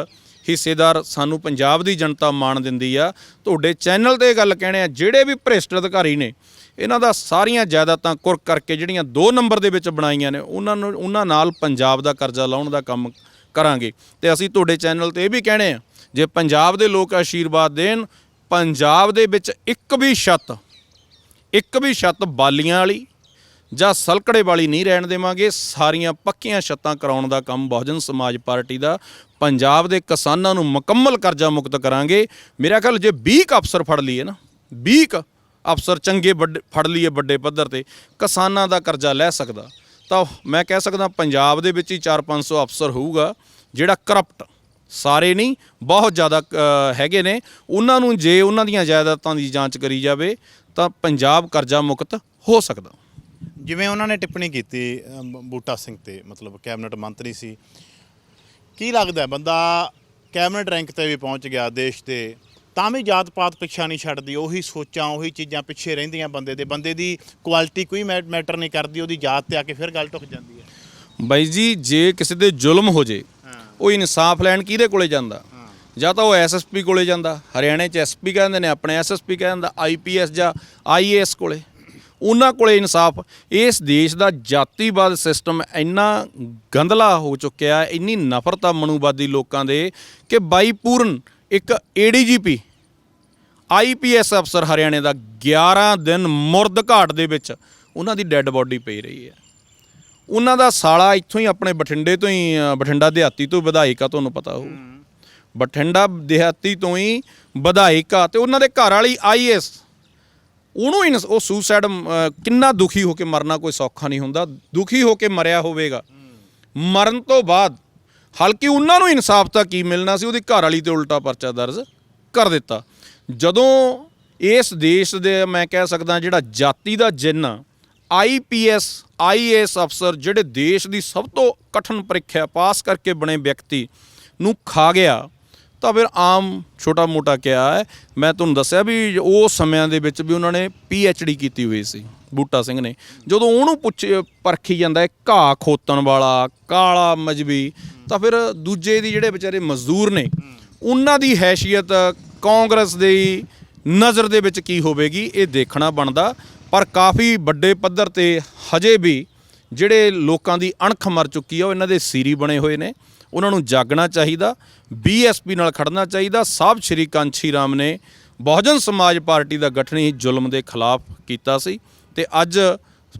ਹਿੱਸੇਦਾਰ ਸਾਨੂੰ ਪੰਜਾਬ ਦੀ ਜਨਤਾ ਮਾਣ ਦਿੰਦੀ ਆ। ਤੁਹਾਡੇ ਚੈਨਲ ਤੇ ਇਹ ਗੱਲ ਕਹਿਣੇ ਆ, ਜਿਹੜੇ ਵੀ ਭ੍ਰਿਸ਼ਟ ਅਧਿਕਾਰੀ ਨੇ, ਇਹਨਾਂ ਦਾ ਸਾਰੀਆਂ ਜਾਇਦਾਦਾਂ ਕੁਰਕ ਕਰਕੇ ਜਿਹੜੀਆਂ 2 ਨੰਬਰ ਦੇ ਵਿੱਚ ਬਣਾਈਆਂ ਨੇ, ਉਹਨਾਂ ਨੂੰ, ਉਹਨਾਂ ਨਾਲ ਪੰਜਾਬ ਦਾ ਕਰਜ਼ਾ ਲਾਉਣ ਦਾ ਕੰਮ ਕਰਾਂਗੇ। ਤੇ ਅਸੀਂ ਤੁਹਾਡੇ ਚੈਨਲ ਤੇ ਇਹ ਵੀ ਕਹਿਣੇ ਆ, ਜੇ ਪੰਜਾਬ ਦੇ ਲੋਕ ਆਸ਼ੀਰਵਾਦ ਦੇਣ, ਪੰਜਾਬ ਦੇ ਵਿੱਚ ਇੱਕ ਵੀ ਛੱਤ, ਇੱਕ ਵੀ ਛੱਤ ਬਾਲੀਆਂ ਵਾਲੀ ਜਾਂ ਸਲਕੜੇ ਵਾਲੀ ਨਹੀਂ ਰਹਿਣ ਦੇਵਾਂਗੇ। ਸਾਰੀਆਂ ਪੱਕੀਆਂ ਛੱਤਾਂ ਕਰਾਉਣ ਦਾ ਕੰਮ ਬਹੁਜਨ ਸਮਾਜ ਪਾਰਟੀ ਦਾ। ਪੰਜਾਬ ਦੇ ਕਿਸਾਨਾਂ ਨੂੰ ਮੁਕੰਮਲ ਕਰਜ਼ਾ ਮੁਕਤ ਕਰਾਂਗੇ। ਮੇਰਾ ਖਿਆਲ ਜੇ 20 ਕੁ ਅਫਸਰ ਫੜ ਲਈਏ ਨਾ 20 ਕੁ ਅਫਸਰ ਚੰਗੇ ਵੱਡੇ ਫੜ ਲਈਏ ਵੱਡੇ ਪੱਧਰ ਤੇ ਕਿਸਾਨਾਂ ਦਾ ਕਰਜ਼ਾ ਲੈ ਸਕਦਾ। ਤਾਂ ਮੈਂ ਕਹਿ ਸਕਦਾ ਪੰਜਾਬ ਦੇ ਵਿੱਚ ਹੀ 4-500 ਅਫਸਰ ਹੋਊਗਾ ਜਿਹੜਾ ਕਰਪਟ ਸਾਰੇ ਨਹੀਂ ਬਹੁਤ ਜ਼ਿਆਦਾ ਅ, ਹੈਗੇ ਨੇ। ਉਹਨਾਂ ਨੂੰ ਜੇ ਉਹਨਾਂ ਦੀਆਂ ਜਾਇਦਾਦਾਂ ਦੀ ਜਾਂਚ ਕਰੀ ਜਾਵੇ ਤਾਂ ਪੰਜਾਬ ਕਰਜ਼ਾ ਮੁਕਤ ਹੋ ਸਕਦਾ। ਜਿਵੇਂ ਉਹਨਾਂ ਨੇ ਟਿੱਪਣੀ ਕੀਤੀ ਅਮ, ਬੂਟਾ ਸਿੰਘ ਤੇ ਮਤਲਬ ਕੈਬਨਿਟ ਮੰਤਰੀ ਸੀ। ਕੀ ਲੱਗਦਾ ਹੈ ਬੰਦਾ ਕੈਬਨਿਟ ਰੈਂਕ ਤੇ ਵੀ ਪਹੁੰਚ ਗਿਆ ਦੇਸ਼ ਦੇ ਤਾਂ ਵੀ ਜਾਤ ਪਾਤ ਪਿੱਛਾ ਨਹੀਂ ਛੱਡਦੀ ਉਹੀ ਸੋਚਾਂ ਉਹੀ ਚੀਜ਼ਾਂ ਪਿੱਛੇ ਰਹਿੰਦੀਆਂ ਬੰਦੇ ਦੇ। ਬੰਦੇ ਦੀ ਕੁਆਲਿਟੀ ਕੋਈ ਮੈਟਰ ਨਹੀਂ ਕਰਦੀ ਉਹਦੀ ਜਾਤ ਤੇ ਆ ਕੇ ਫਿਰ ਗੱਲ ਟੁੱਕ ਜਾਂਦੀ ਹੈ। ਬਾਈ ਜੀ ਜੇ ਕਿਸੇ ਤੇ ਜ਼ੁਲਮ ਹੋ ਜੇ ਹਾਂ। ਉਹ ਇਨਸਾਫ ਲੈਣ ਕਿਹਦੇ ਕੋਲੇ ਜਾਂਦਾ? ਜਾਂ ਤਾਂ ਉਹ ਐਸਐਸਪੀ ਕੋਲੇ ਜਾਂਦਾ। ਹਰਿਆਣੇ ਚ ਐਸਪੀ ਕਹਿੰਦੇ ਨੇ ਆਪਣੇ ਐਸਐਸਪੀ ਕਹਿੰਦਾ ਆਈਪੀਐਸ ਜਾਂ ਆਈਏਐਸ ਕੋਲੇ। ਉਹਨਾਂ ਕੋਲੇ ਇਨਸਾਫ। ਇਸ ਦੇਸ਼ ਦਾ ਜਾਤੀਵਾਦ ਸਿਸਟਮ ਇੰਨਾ ਗੰਦਲਾ ਹੋ ਚੁੱਕਿਆ ਇੰਨੀ ਨਫ਼ਰਤ ਆ ਮਨੂਵਾਦੀ ਲੋਕਾਂ ਦੇ ਕਿ ਬਾਈ ਪੂਰਨ ਇੱਕ ਏਡੀਜੀਪੀ ਆਈਪੀਐਸ ਅਫਸਰ ਹਰਿਆਣੇ ਦਾ 11 ਦਿਨ ਮੁਰਦ ਘਾਟ ਦੇ ਵਿੱਚ ਉਹਨਾਂ ਦੀ ਡੈੱਡ ਬੋਡੀ ਪਈ ਰਹੀ ਹੈ। ਉਹਨਾਂ ਦਾ ਸਾਲਾ ਇੱਥੋਂ ਹੀ ਆਪਣੇ ਬਠਿੰਡੇ ਤੋਂ ਹੀ ਬਠਿੰਡਾ ਦਿਹਾਤੀ ਤੋਂ ਵਿਧਾਇਕ ਆ ਤੁਹਾਨੂੰ ਪਤਾ ਹੋਊ। ਬਠਿੰਡਾ ਦਿਹਾਤੀ ਤੋਂ ਹੀ ਵਿਧਾਇਕ ਆ ਤੇ ਉਹਨਾਂ ਦੇ ਘਰ ਵਾਲੀ ਆਈਐਸ ਉਹਨੂੰ ਹੀ ਉਹ ਸੁਸਾਈਡ ਕਿੰਨਾ ਦੁਖੀ ਹੋ ਕੇ ਮਰਨਾ ਕੋਈ ਸੌਖਾ ਨਹੀਂ ਹੁੰਦਾ। ਦੁਖੀ ਹੋ ਕੇ ਮਰਿਆ ਹੋਵੇਗਾ। ਮਰਨ ਤੋਂ ਬਾਅਦ ਹਲਕਿ ਉਹਨਾਂ ਨੂੰ ਇਨਸਾਫ ਤਾਂ ਕੀ ਮਿਲਣਾ ਸੀ, ਉਹਦੀ ਘਰ ਵਾਲੀ ਤੇ ਉਲਟਾ ਪਰਚਾ ਦਰਜ ਕਰ ਦਿੱਤਾ। ਜਦੋਂ ਇਸ ਦੇਸ਼ ਦੇ ਮੈਂ ਕਹਿ ਸਕਦਾ ਜਿਹੜਾ ਜਾਤੀ ਦਾ ਜਿੰਨ ਆਈਪੀਐਸ ਆਈਏਐਸ ਅਫਸਰ ਜਿਹੜੇ ਦੇਸ਼ ਦੀ ਸਭ ਤੋਂ ਕਠਿਨ ਪ੍ਰੀਖਿਆ ਪਾਸ ਕਰਕੇ ਬਣੇ ਵਿਅਕਤੀ ਨੂੰ ਖਾ ਗਿਆ ਤਾਂ ਫਿਰ ਆਮ ਛੋਟਾ ਮੋਟਾ ਕਿਹਾ ਹੈ। ਮੈਂ ਤੁਹਾਨੂੰ ਦੱਸਿਆ ਵੀ ਉਹ ਸਮਿਆਂ ਦੇ ਵਿੱਚ ਵੀ ਉਹਨਾਂ ਨੇ ਡੀ ਕੀਤੀ ਹੋਈ ਸੀ, ਬੂਟਾ ਸਿੰਘ ਨੇ। ਜਦੋਂ ਉਹਨੂੰ ਪੁੱਛ, ਪਰਖੀ ਜਾਂਦਾ ਹੈ ਘਾਹ ਖੋਤਣ ਵਾਲਾ, ਕਾਲਾ ਮਜਬੀ, ਤਾਂ ਫਿਰ ਦੂਜੇ ਦੀ ਜਿਹੜੇ ਵਿਚਾਰੇ ਮਜ਼ਦੂਰ ਨੇ, ਉਹਨਾਂ ਦੀ ਹੈਸੀਅਤ ਕਾਂਗਰਸ ਦੀ ਨਜ਼ਰ ਦੇ ਵਿੱਚ ਕੀ ਹੋਵੇਗੀ, ਇਹ ਦੇਖਣਾ ਬਣਦਾ। ਪਰ ਕਾਫੀ ਵੱਡੇ ਪੱਧਰ ਤੇ ਹਜੇ ਵੀ ਜਿਹੜੇ ਲੋਕਾਂ ਦੀ ਅਣਖ ਮਰ ਚੁੱਕੀ ਆ, ਉਹ ਇਹਨਾਂ ਦੇ ਸੀਰੀ ਬਣੇ ਹੋਏ ਨੇ। ਉਹਨਾਂ ਨੂੰ ਜਾਗਣਾ ਚਾਹੀਦਾ ਬੀਐਸਪੀ ਨਾਲ ਖੜਨਾ ਚਾਹੀਦਾ। ਸਾਹਿਬ ਸ਼੍ਰੀ ਕਾਂਛੀ ਰਾਮ ਨੇ ਬਹੁਜਨ ਸਮਾਜ ਪਾਰਟੀ ਦਾ ਗਠਨ ਹੀ ਜ਼ੁਲਮ ਦੇ ਖਿਲਾਫ ਕੀਤਾ ਸੀ ਤੇ ਅੱਜ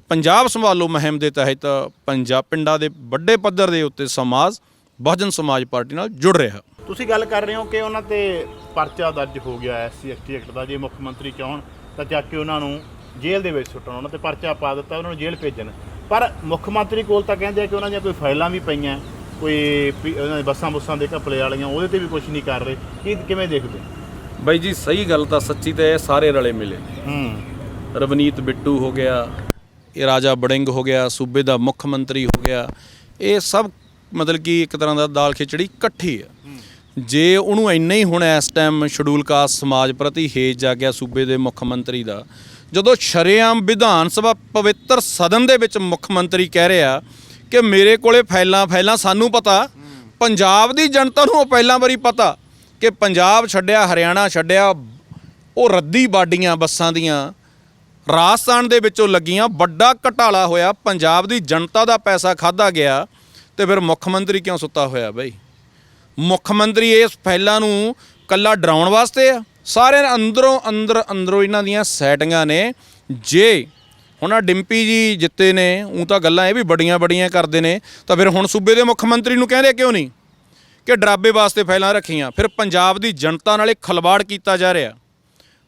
ਪੰਜਾਬ ਸੰਭਾਲੋ ਮੁਹਿੰਮ ਦੇ ਤਹਿਤ ਪੰਜਾਬ ਪਿੰਡਾਂ ਦੇ ਵੱਡੇ ਪੱਧਰ ਦੇ ਉੱਤੇ ਸਮਾਜ, ਬਹੁਜਨ ਸਮਾਜ ਪਾਰਟੀ ਨਾਲ ਜੁੜ ਰਿਹਾ। ਤੁਸੀਂ ਗੱਲ ਕਰ ਰਹੇ ਹੋ ਕਿ ਉਹਨਾਂ ਤੇ ਪਰਚਾ ਦਰਜ ਹੋ ਗਿਆ ਐਸਸੀ ਐਸਟੀ ਐਕਟ ਦਾ, ਜੇ ਮੁੱਖ ਮੰਤਰੀ ਚਾਹਣ ਤਾਂ ਚੱਕ ਕੇ ਉਹਨਾਂ ਨੂੰ ਜੇਲ੍ਹ ਦੇ ਵਿੱਚ ਸੁੱਟਣ, ਉਹਨਾਂ ਤੇ ਪਰਚਾ ਪਾ ਦਿੱਤਾ, ਉਹਨਾਂ ਨੂੰ ਜੇਲ੍ਹ ਭੇਜਣ। ਪਰ ਮੁੱਖ ਮੰਤਰੀ ਕੋਲ ਤਾਂ ਕਹਿੰਦੇ ਆ ਕਿ ਉਹਨਾਂ ਦੀਆਂ ਕੋਈ ਫਾਈਲਾਂ ਵੀ ਪਈਆਂ ਕੋਈ ਪੀ- ਉਹਨਾਂ ਦੀ ਬੱਸਾਂ ਬੁੱਸਾਂ ਦੇ ਘਪਲੇ ਵਾਲੀਆਂ ਉਹਦੇ ਤੇ ਵੀ ਕੁਝ ਨਹੀਂ ਕਰ ਰਹੇ। ਕੀ ਕਿਵੇਂ ਦੇਖਦੇ? ਬਾਈ ਜੀ ਸਹੀ ਗੱਲ ਤਾਂ ਸੱਚੀ ਤੇ ਇਹ ਸਾਰੇ ਰਲੇ ਮਿਲੇ। ਨੇ ਹੂੰ। ਰਵਨੀਤ ਬਿੱਟੂ ਹੋ ਗਿਆ ਇਹ ਰਾਜਾ ਬੜਿੰਗ ਹੋ ਗਿਆ ਸੂਬੇ ਦਾ ਮੁੱਖ ਮੰਤਰੀ ਹੋ ਗਿਆ। ਇਹ ਸਭ ਮਤਲਬ ਕਿ ਇੱਕ ਤਰ੍ਹਾਂ ਦਾ ਦਾਲ ਖਿਚੜੀ ਇਕੱਠੀ ਹੈ। ਜੇ ਉਹਨੂੰ ਇੰਨਾ ਹੀ ਹੁਣ ਇਸ ਟਾਈਮ ਸ਼ਡਿਊਲ ਕਾਸਟ ਸਮਾਜ ਪ੍ਰਤੀ ਹੇਜ ਜਾਗਿਆ ਸੂਬੇ ਦੇ ਮੁੱਖ ਮੰਤਰੀ ਦਾ ਜਦੋਂ ਸ਼ਰੇਆਮ ਵਿਧਾਨ ਸਭਾ ਪਵਿੱਤਰ ਸਦਨ ਦੇ ਵਿੱਚ ਮੁੱਖ ਮੰਤਰੀ ਕਹਿ ਰਿਹਾ ਕਿ ਮੇਰੇ ਕੋਲੇ ਫਾਈਲਾਂ ਫਾਈਲਾਂ ਸਾਨੂੰ ਪਤਾ। ਪੰਜਾਬ ਦੀ ਜਨਤਾ ਨੂੰ ਉਹ ਪਹਿਲਾਂ ਵਾਰੀ ਪਤਾ ਕਿ ਪੰਜਾਬ ਛੱਡਿਆ, ਹਰਿਆਣਾ ਛੱਡਿਆ, ਉਹ ਰੱਦੀ ਬਾਡੀਆਂ ਬੱਸਾਂ ਦੀਆਂ, ਰਾਜਸਥਾਨ ਦੇ ਵਿੱਚੋਂ ਲੱਗੀਆਂ, ਵੱਡਾ ਘਟਾਲਾ ਹੋਇਆ, ਪੰਜਾਬ ਦੀ ਜਨਤਾ ਦਾ ਪੈਸਾ ਖਾਦਾ ਗਿਆ ਤੇ ਫਿਰ ਮੁੱਖ ਮੰਤਰੀ ਕਿਉਂ ਸੁੱਤਾ ਹੋਇਆ ਬਈ? ਮੁੱਖ ਮੰਤਰੀ ਇਸ ਫੈਲਾਂ ਨੂੰ ਕੱਲਾ ਡਰਾਉਣ ਵਾਸਤੇ ਆ। ਸਾਰੇ ਅੰਦਰੋਂ, ਅੰਦਰ, ਅੰਦਰੋਂ ਇਹਨਾਂ ਦੀਆਂ ਸੈਟਿੰਗਾਂ ਨੇ, ਜੇ ਹੁਣ ਆ ਡਿੰਪੀ ਜੀ ਜਿੱਤੇ ਨੇ ਉਹ ਤਾਂ ਗੱਲਾਂ ਇਹ ਵੀ ਬੜੀਆਂ ਬੜੀਆਂ ਕਰਦੇ ਨੇ, ਤਾਂ ਫਿਰ ਹੁਣ ਸੂਬੇ ਦੇ ਮੁੱਖ ਮੰਤਰੀ ਨੂੰ ਕਹਿੰਦੇ ਕਿਉਂ ਨਹੀਂ? ਕਿ ਡਰਾਬੇ ਵਾਸਤੇ ਫੈਲਾਂ ਰੱਖੀਆਂ। ਫਿਰ ਪੰਜਾਬ ਦੀ ਜਨਤਾ ਨਾਲੇ ਖਲਵਾੜ ਕੀਤਾ ਜਾ ਰਿਹਾ।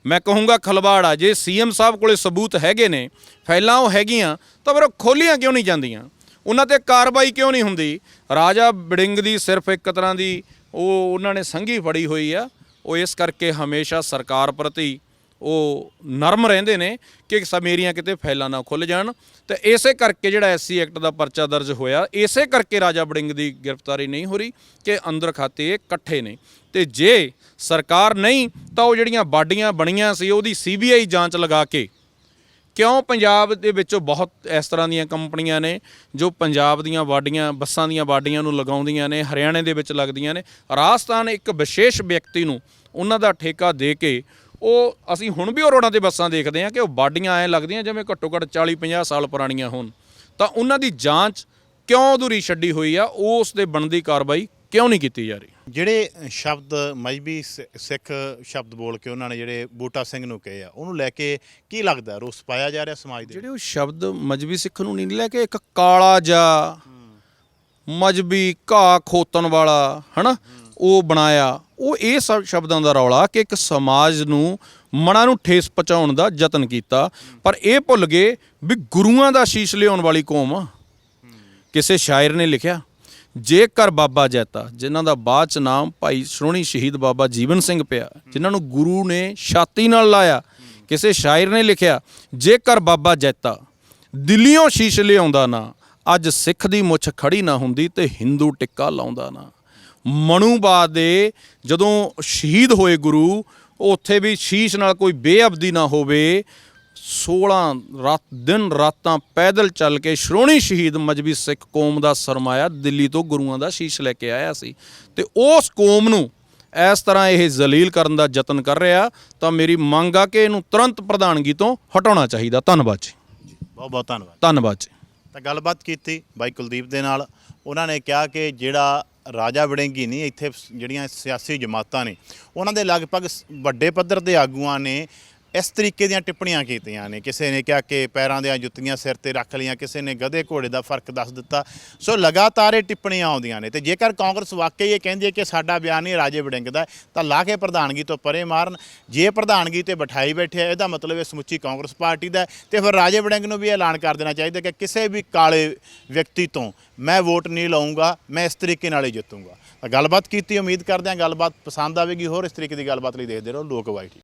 ਮੈਂ ਕਹੂੰਗਾ ਖਲਵਾੜ ਆ, ਜੇ ਸੀਐਮ ਸਾਹਿਬ ਕੋਲੇ ਸਬੂਤ ਹੈਗੇ ਨੇ ਫੈਲਾਂ ਉਹ ਹੈਗੀਆਂ, ਤਾਂ ਫਿਰ ਉਹ ਖੋਲੀਆਂ ਕਿਉਂ ਨਹੀਂ ਜਾਂਦੀਆਂ? ਉਹਨਾਂ ਤੇ ਕਾਰਵਾਈ ਕਿਉਂ ਨਹੀਂ ਹੁੰਦੀ? ਰਾਜਾ ਬੜਿੰਗ ਦੀ ਸਿਰਫ ਇੱਕ ਤਰ੍ਹਾਂ ਦੀ ਉਹ ਉਹਨਾਂ ਨੇ ਸੰਘੀ ਫੜੀ ਹੋਈ ਆ, ਉਹ ਇਸ ਕਰਕੇ ਹਮੇਸ਼ਾ ਸਰਕਾਰ ਪ੍ਰਤੀ ਉਹ ਨਰਮ ਰਹਿੰਦੇ ਨੇ ਕਿ ਸ ਮੇਰੀਆਂ ਕਿਤੇ ਫਾਈਲਾਂ ਨਾ ਖੁੱਲ ਜਾਣ। ਤੇ ਇਸੇ ਕਰਕੇ ਜਿਹੜਾ ਐਸਸੀ ਐਕਟ ਦਾ ਪਰਚਾ ਦਰਜ ਹੋਇਆ, ਇਸੇ ਕਰਕੇ ਰਾਜਾ ਬੜਿੰਗ ਦੀ ਗ੍ਰਿਫਤਾਰੀ ਨਹੀਂ ਹੋ ਰਹੀ ਕਿ ਅੰਦਰ ਖਾਤੇ ਇਕੱਠੇ ਨੇ। ਤੇ ਜੇ ਸਰਕਾਰ ਨਹੀਂ, ਤਾਂ ਉਹ ਜਿਹੜੀਆਂ ਬਾਡੀਆਂ ਬਣੀਆਂ ਸੀ, ਉਹਦੀ ਸੀਬੀਆਈ ਜਾਂਚ ਲਗਾ ਕੇ ਕਿਉਂ ਪੰਜਾਬ ਦੇ ਵਿੱਚੋਂ ਬਹੁਤ ਇਸ ਤਰ੍ਹਾਂ ਦੀਆਂ ਕੰਪਨੀਆਂ ਨੇ ਜੋ ਪੰਜਾਬ ਦੀਆਂ ਵਾਡੀਆਂ ਬੱਸਾਂ ਦੀਆਂ ਵਾਡੀਆਂ ਨੂੰ ਲਗਾਉਂਦੀਆਂ ਨੇ, ਹਰਿਆਣੇ ਦੇ ਵਿੱਚ ਲੱਗਦੀਆਂ ਨੇ। ਰਾਜਸਥਾਨ ਇੱਕ ਵਿਸ਼ੇਸ਼ ਵਿਅਕਤੀ ਨੂੰ ਉਹਨਾਂ ਦਾ ਠੇਕਾ ਦੇ ਕੇ ਉਹ ਅਸੀਂ ਹੁਣ ਵੀ ਉਹ ਰੋਡਾਂ ਤੇ ਬੱਸਾਂ ਦੇਖਦੇ ਹਾਂ ਕਿ ਉਹ ਵਾਡੀਆਂ ਐ ਲੱਗਦੀਆਂ ਜਿਵੇਂ ਘੱਟੋ ਘੱਟ 40 50 ਸਾਲ ਪੁਰਾਣੀਆਂ ਹੋਣ। ਤਾਂ ਉਹਨਾਂ ਦੀ ਜਾਂਚ ਕਿਉਂ ਅਧੂਰੀ ਛੱਡੀ ਹੋਈ ਆ? ਉਸ ਦੇ ਬਣਦੀ ਕਾਰਵਾਈ ਕਿਉਂ ਨਹੀਂ ਕੀਤੀ ਜਾ ਰਹੀ? ਜਿਹੜੇ ਸ਼ਬਦ ਮਜਬੀ ਸਿੱਖ ਸ਼ਬਦ ਬੋਲ ਕੇ ਉਹਨਾਂ ਨੇ ਜਿਹੜੇ ਬੂਟਾ ਸਿੰਘ ਨੂੰ ਕਹੇ ਆ ਉਹਨੂੰ ਲੈ ਕੇ ਕੀ ਲੱਗਦਾ? ਰੋਸ ਪਾਇਆ ਜਾ ਰਿਹਾ ਸਮਾਜ ਦੇ ਜਿਹੜੇ ਉਹ ਸ਼ਬਦ ਮਜਬੀ ਸਿੱਖ ਨੂੰ ਨਹੀਂ ਲੈ ਕੇ ਇੱਕ ਕਾਲਾ ਜਾ ਮਜਬੀ ਘਾਹ ਖੋਤਨ ਵਾਲਾ ਹਨਾ? ਉਹ ਬਣਾਇਆ। ਉਹ ਇਹ ਸਭ ਸ਼ਬਦਾਂ ਦਾ ਰੌਲਾ ਕਿ ਇੱਕ ਸਮਾਜ ਨੂੰ ਮਨਾਂ ਨੂੰ ਠੇਸ ਪਹੁੰਚਾਉਣ ਦਾ ਯਤਨ ਕੀਤਾ, ਪਰ ਇਹ ਭੁੱਲ ਗਏ ਵੀ ਗੁਰੂਆਂ ਦਾ ਸ਼ੀਸ਼ ਲਿਆਉਣ ਵਾਲੀ ਕੌਮ ਆ। ਕਿਸੇ ਸ਼ਾਇਰ ਨੇ ਲਿਖਿਆ, ਜੇਕਰ ਬਾਬਾ ਜੈਤਾ, ਜਿਨ੍ਹਾਂ ਦਾ ਬਾਅਦ ਚ ਨਾਮ ਭਾਈ ਸ਼੍ਰੋਣੀ ਸ਼ਹੀਦ ਬਾਬਾ ਜੀਵਨ ਸਿੰਘ ਪਿਆ, ਜਿਨ੍ਹਾਂ ਨੂੰ ਗੁਰੂ ਨੇ ਛਾਤੀ ਨਾਲ ਲਾਇਆ, ਕਿਸੇ ਸ਼ਾਇਰ ਨੇ ਲਿਖਿਆ, ਜੇਕਰ ਬਾਬਾ ਜੈਤਾ ਦਿੱਲੀੋਂ ਸ਼ੀਸ਼ ਲਿਆਉਂਦਾ ਨਾ, ਅੱਜ ਸਿੱਖ ਦੀ ਮੁੱਛ ਖੜੀ ਨਾ ਹੁੰਦੀ ਤੇ ਹਿੰਦੂ ਟਿੱਕਾ ਲਾਉਂਦਾ ਨਾ। ਮਨੂਬਾਦ ਦੇ ਜਦੋਂ ਸ਼ਹੀਦ ਹੋਏ ਗੁਰੂ ਉੱਥੇ ਵੀ ਸ਼ੀਸ਼ ਨਾਲ ਕੋਈ ਬੇਅਬਦੀ ਨਾ ਹੋਵੇ 16 ਰਾਤ ਦਿਨ ਰਾਤਾਂ ਪੈਦਲ ਚੱਲ ਕੇ ਸ਼੍ਰੋਣੀ ਸ਼ਹੀਦ ਮਜਬੀ ਸਿੱਖ ਕੌਮ ਦਾ ਸਰਮਾਇਆ ਦਿੱਲੀ ਤੋਂ ਗੁਰੂਆਂ ਦਾ ਸ਼ੀਸ਼ ਲੈ ਕੇ ਆਇਆ ਸੀ। ਤੇ ਉਸ ਕੌਮ ਨੂੰ ਇਸ ਤਰ੍ਹਾਂ ਇਹ ਜ਼ਲੀਲ ਕਰਨ ਦਾ ਯਤਨ ਕਰ ਰਿਹਾ ਤਾਂ ਮੇਰੀ ਮੰਗ ਆ ਕਿ ਇਹਨੂੰ ਤੁਰੰਤ ਪ੍ਰਧਾਨਗੀ ਤੋਂ ਹਟਾਉਣਾ ਚਾਹੀਦਾ। ਧੰਨਵਾਦ ਜੀ। ਬਹੁਤ ਬਹੁਤ ਧੰਨਵਾਦ। ਧੰਨਵਾਦ ਜੀ। ਤਾਂ ਗੱਲਬਾਤ ਕੀਤੀ ਬਾਈ ਕੁਲਦੀਪ ਦੇ ਨਾਲ। ਉਹਨਾਂ ਨੇ ਕਿਹਾ ਕਿ ਜਿਹੜਾ ਰਾਜਾ ਵੜਿੰਗੀ ਨਹੀਂ, ਇੱਥੇ ਜਿਹੜੀਆਂ ਸਿਆਸੀ ਜਮਾਤਾਂ ਨੇ, ਉਹਨਾਂ ਦੇ ਲਗਭਗ ਵੱਡੇ ਪੱਧਰ ਦੇ ਆਗੂਆਂ ਨੇ ਇਸ ਤਰੀਕੇ ਦੀਆਂ ਟਿੱਪਣੀਆਂ ਕੀਤੀਆਂ ਨੇ। ਕਿਸੇ ਨੇ ਕਿਹਾ ਕਿ ਪੈਰਾਂ ਦੀਆਂ ਜੁੱਤੀਆਂ ਸਿਰ ਤੇ ਰੱਖ ਲਈਆਂ, ਕਿਸੇ ਨੇ ਗਧੇ ਘੋੜੇ ਦਾ ਫ਼ਰਕ ਦੱਸ ਦਿੱਤਾ। ਸੋ ਲਗਾਤਾਰ ਇਹ ਟਿੱਪਣੀਆਂ ਆਉਂਦੀਆਂ ਨੇ ਤੇ ਜੇਕਰ ਕਾਂਗਰਸ ਵਾਕਈ ਇਹ ਕਹਿੰਦੀ ਹੈ ਕਿ ਸਾਡਾ ਬਿਆਨ ਨਹੀਂ ਰਾਜੇ ਵੜਿੰਗ ਦਾ ਤਾਂ ਲਾ ਕੇ ਪ੍ਰਧਾਨਗੀ ਤੋਂ ਪਰੇ ਮਾਰਨ। ਜੇ ਪ੍ਰਧਾਨਗੀ ਤੇ ਬਿਠਾਈ ਬੈਠੇ ਆ, ਇਹਦਾ ਮਤਲਬ ਇਹ ਸਮੁੱਚੀ ਕਾਂਗਰਸ ਪਾਰਟੀ ਦਾ ਹੈ ਤੇ ਫਿਰ ਰਾਜੇ ਵੜਿੰਗ ਨੂੰ ਵੀ ਐਲਾਨ ਕਰ ਦੇਣਾ ਚਾਹੀਦਾ ਕਿ ਕਿਸੇ ਵੀ ਕਾਲੇ ਵਿਅਕਤੀ ਤੋਂ ਮੈਂ ਵੋਟ ਨਹੀਂ ਲਵਾਂਗਾ ਮੈਂ ਇਸ ਤਰੀਕੇ ਨਾਲ ਹੀ ਜਿੱਤੂੰਗਾ। ਤਾਂ ਗੱਲਬਾਤ ਕੀਤੀ, ਉਮੀਦ ਕਰਦੇ ਹਾਂ ਗੱਲਬਾਤ ਪਸੰਦ ਆਵੇਗੀ, ਹੋਰ ਇਸ ਤਰੀਕੇ ਦੀ ਗੱਲਬਾਤ ਲਈ ਦੇਖਦੇ ਰਹੋ, ਲੋਕ ਵਾਈਟੀ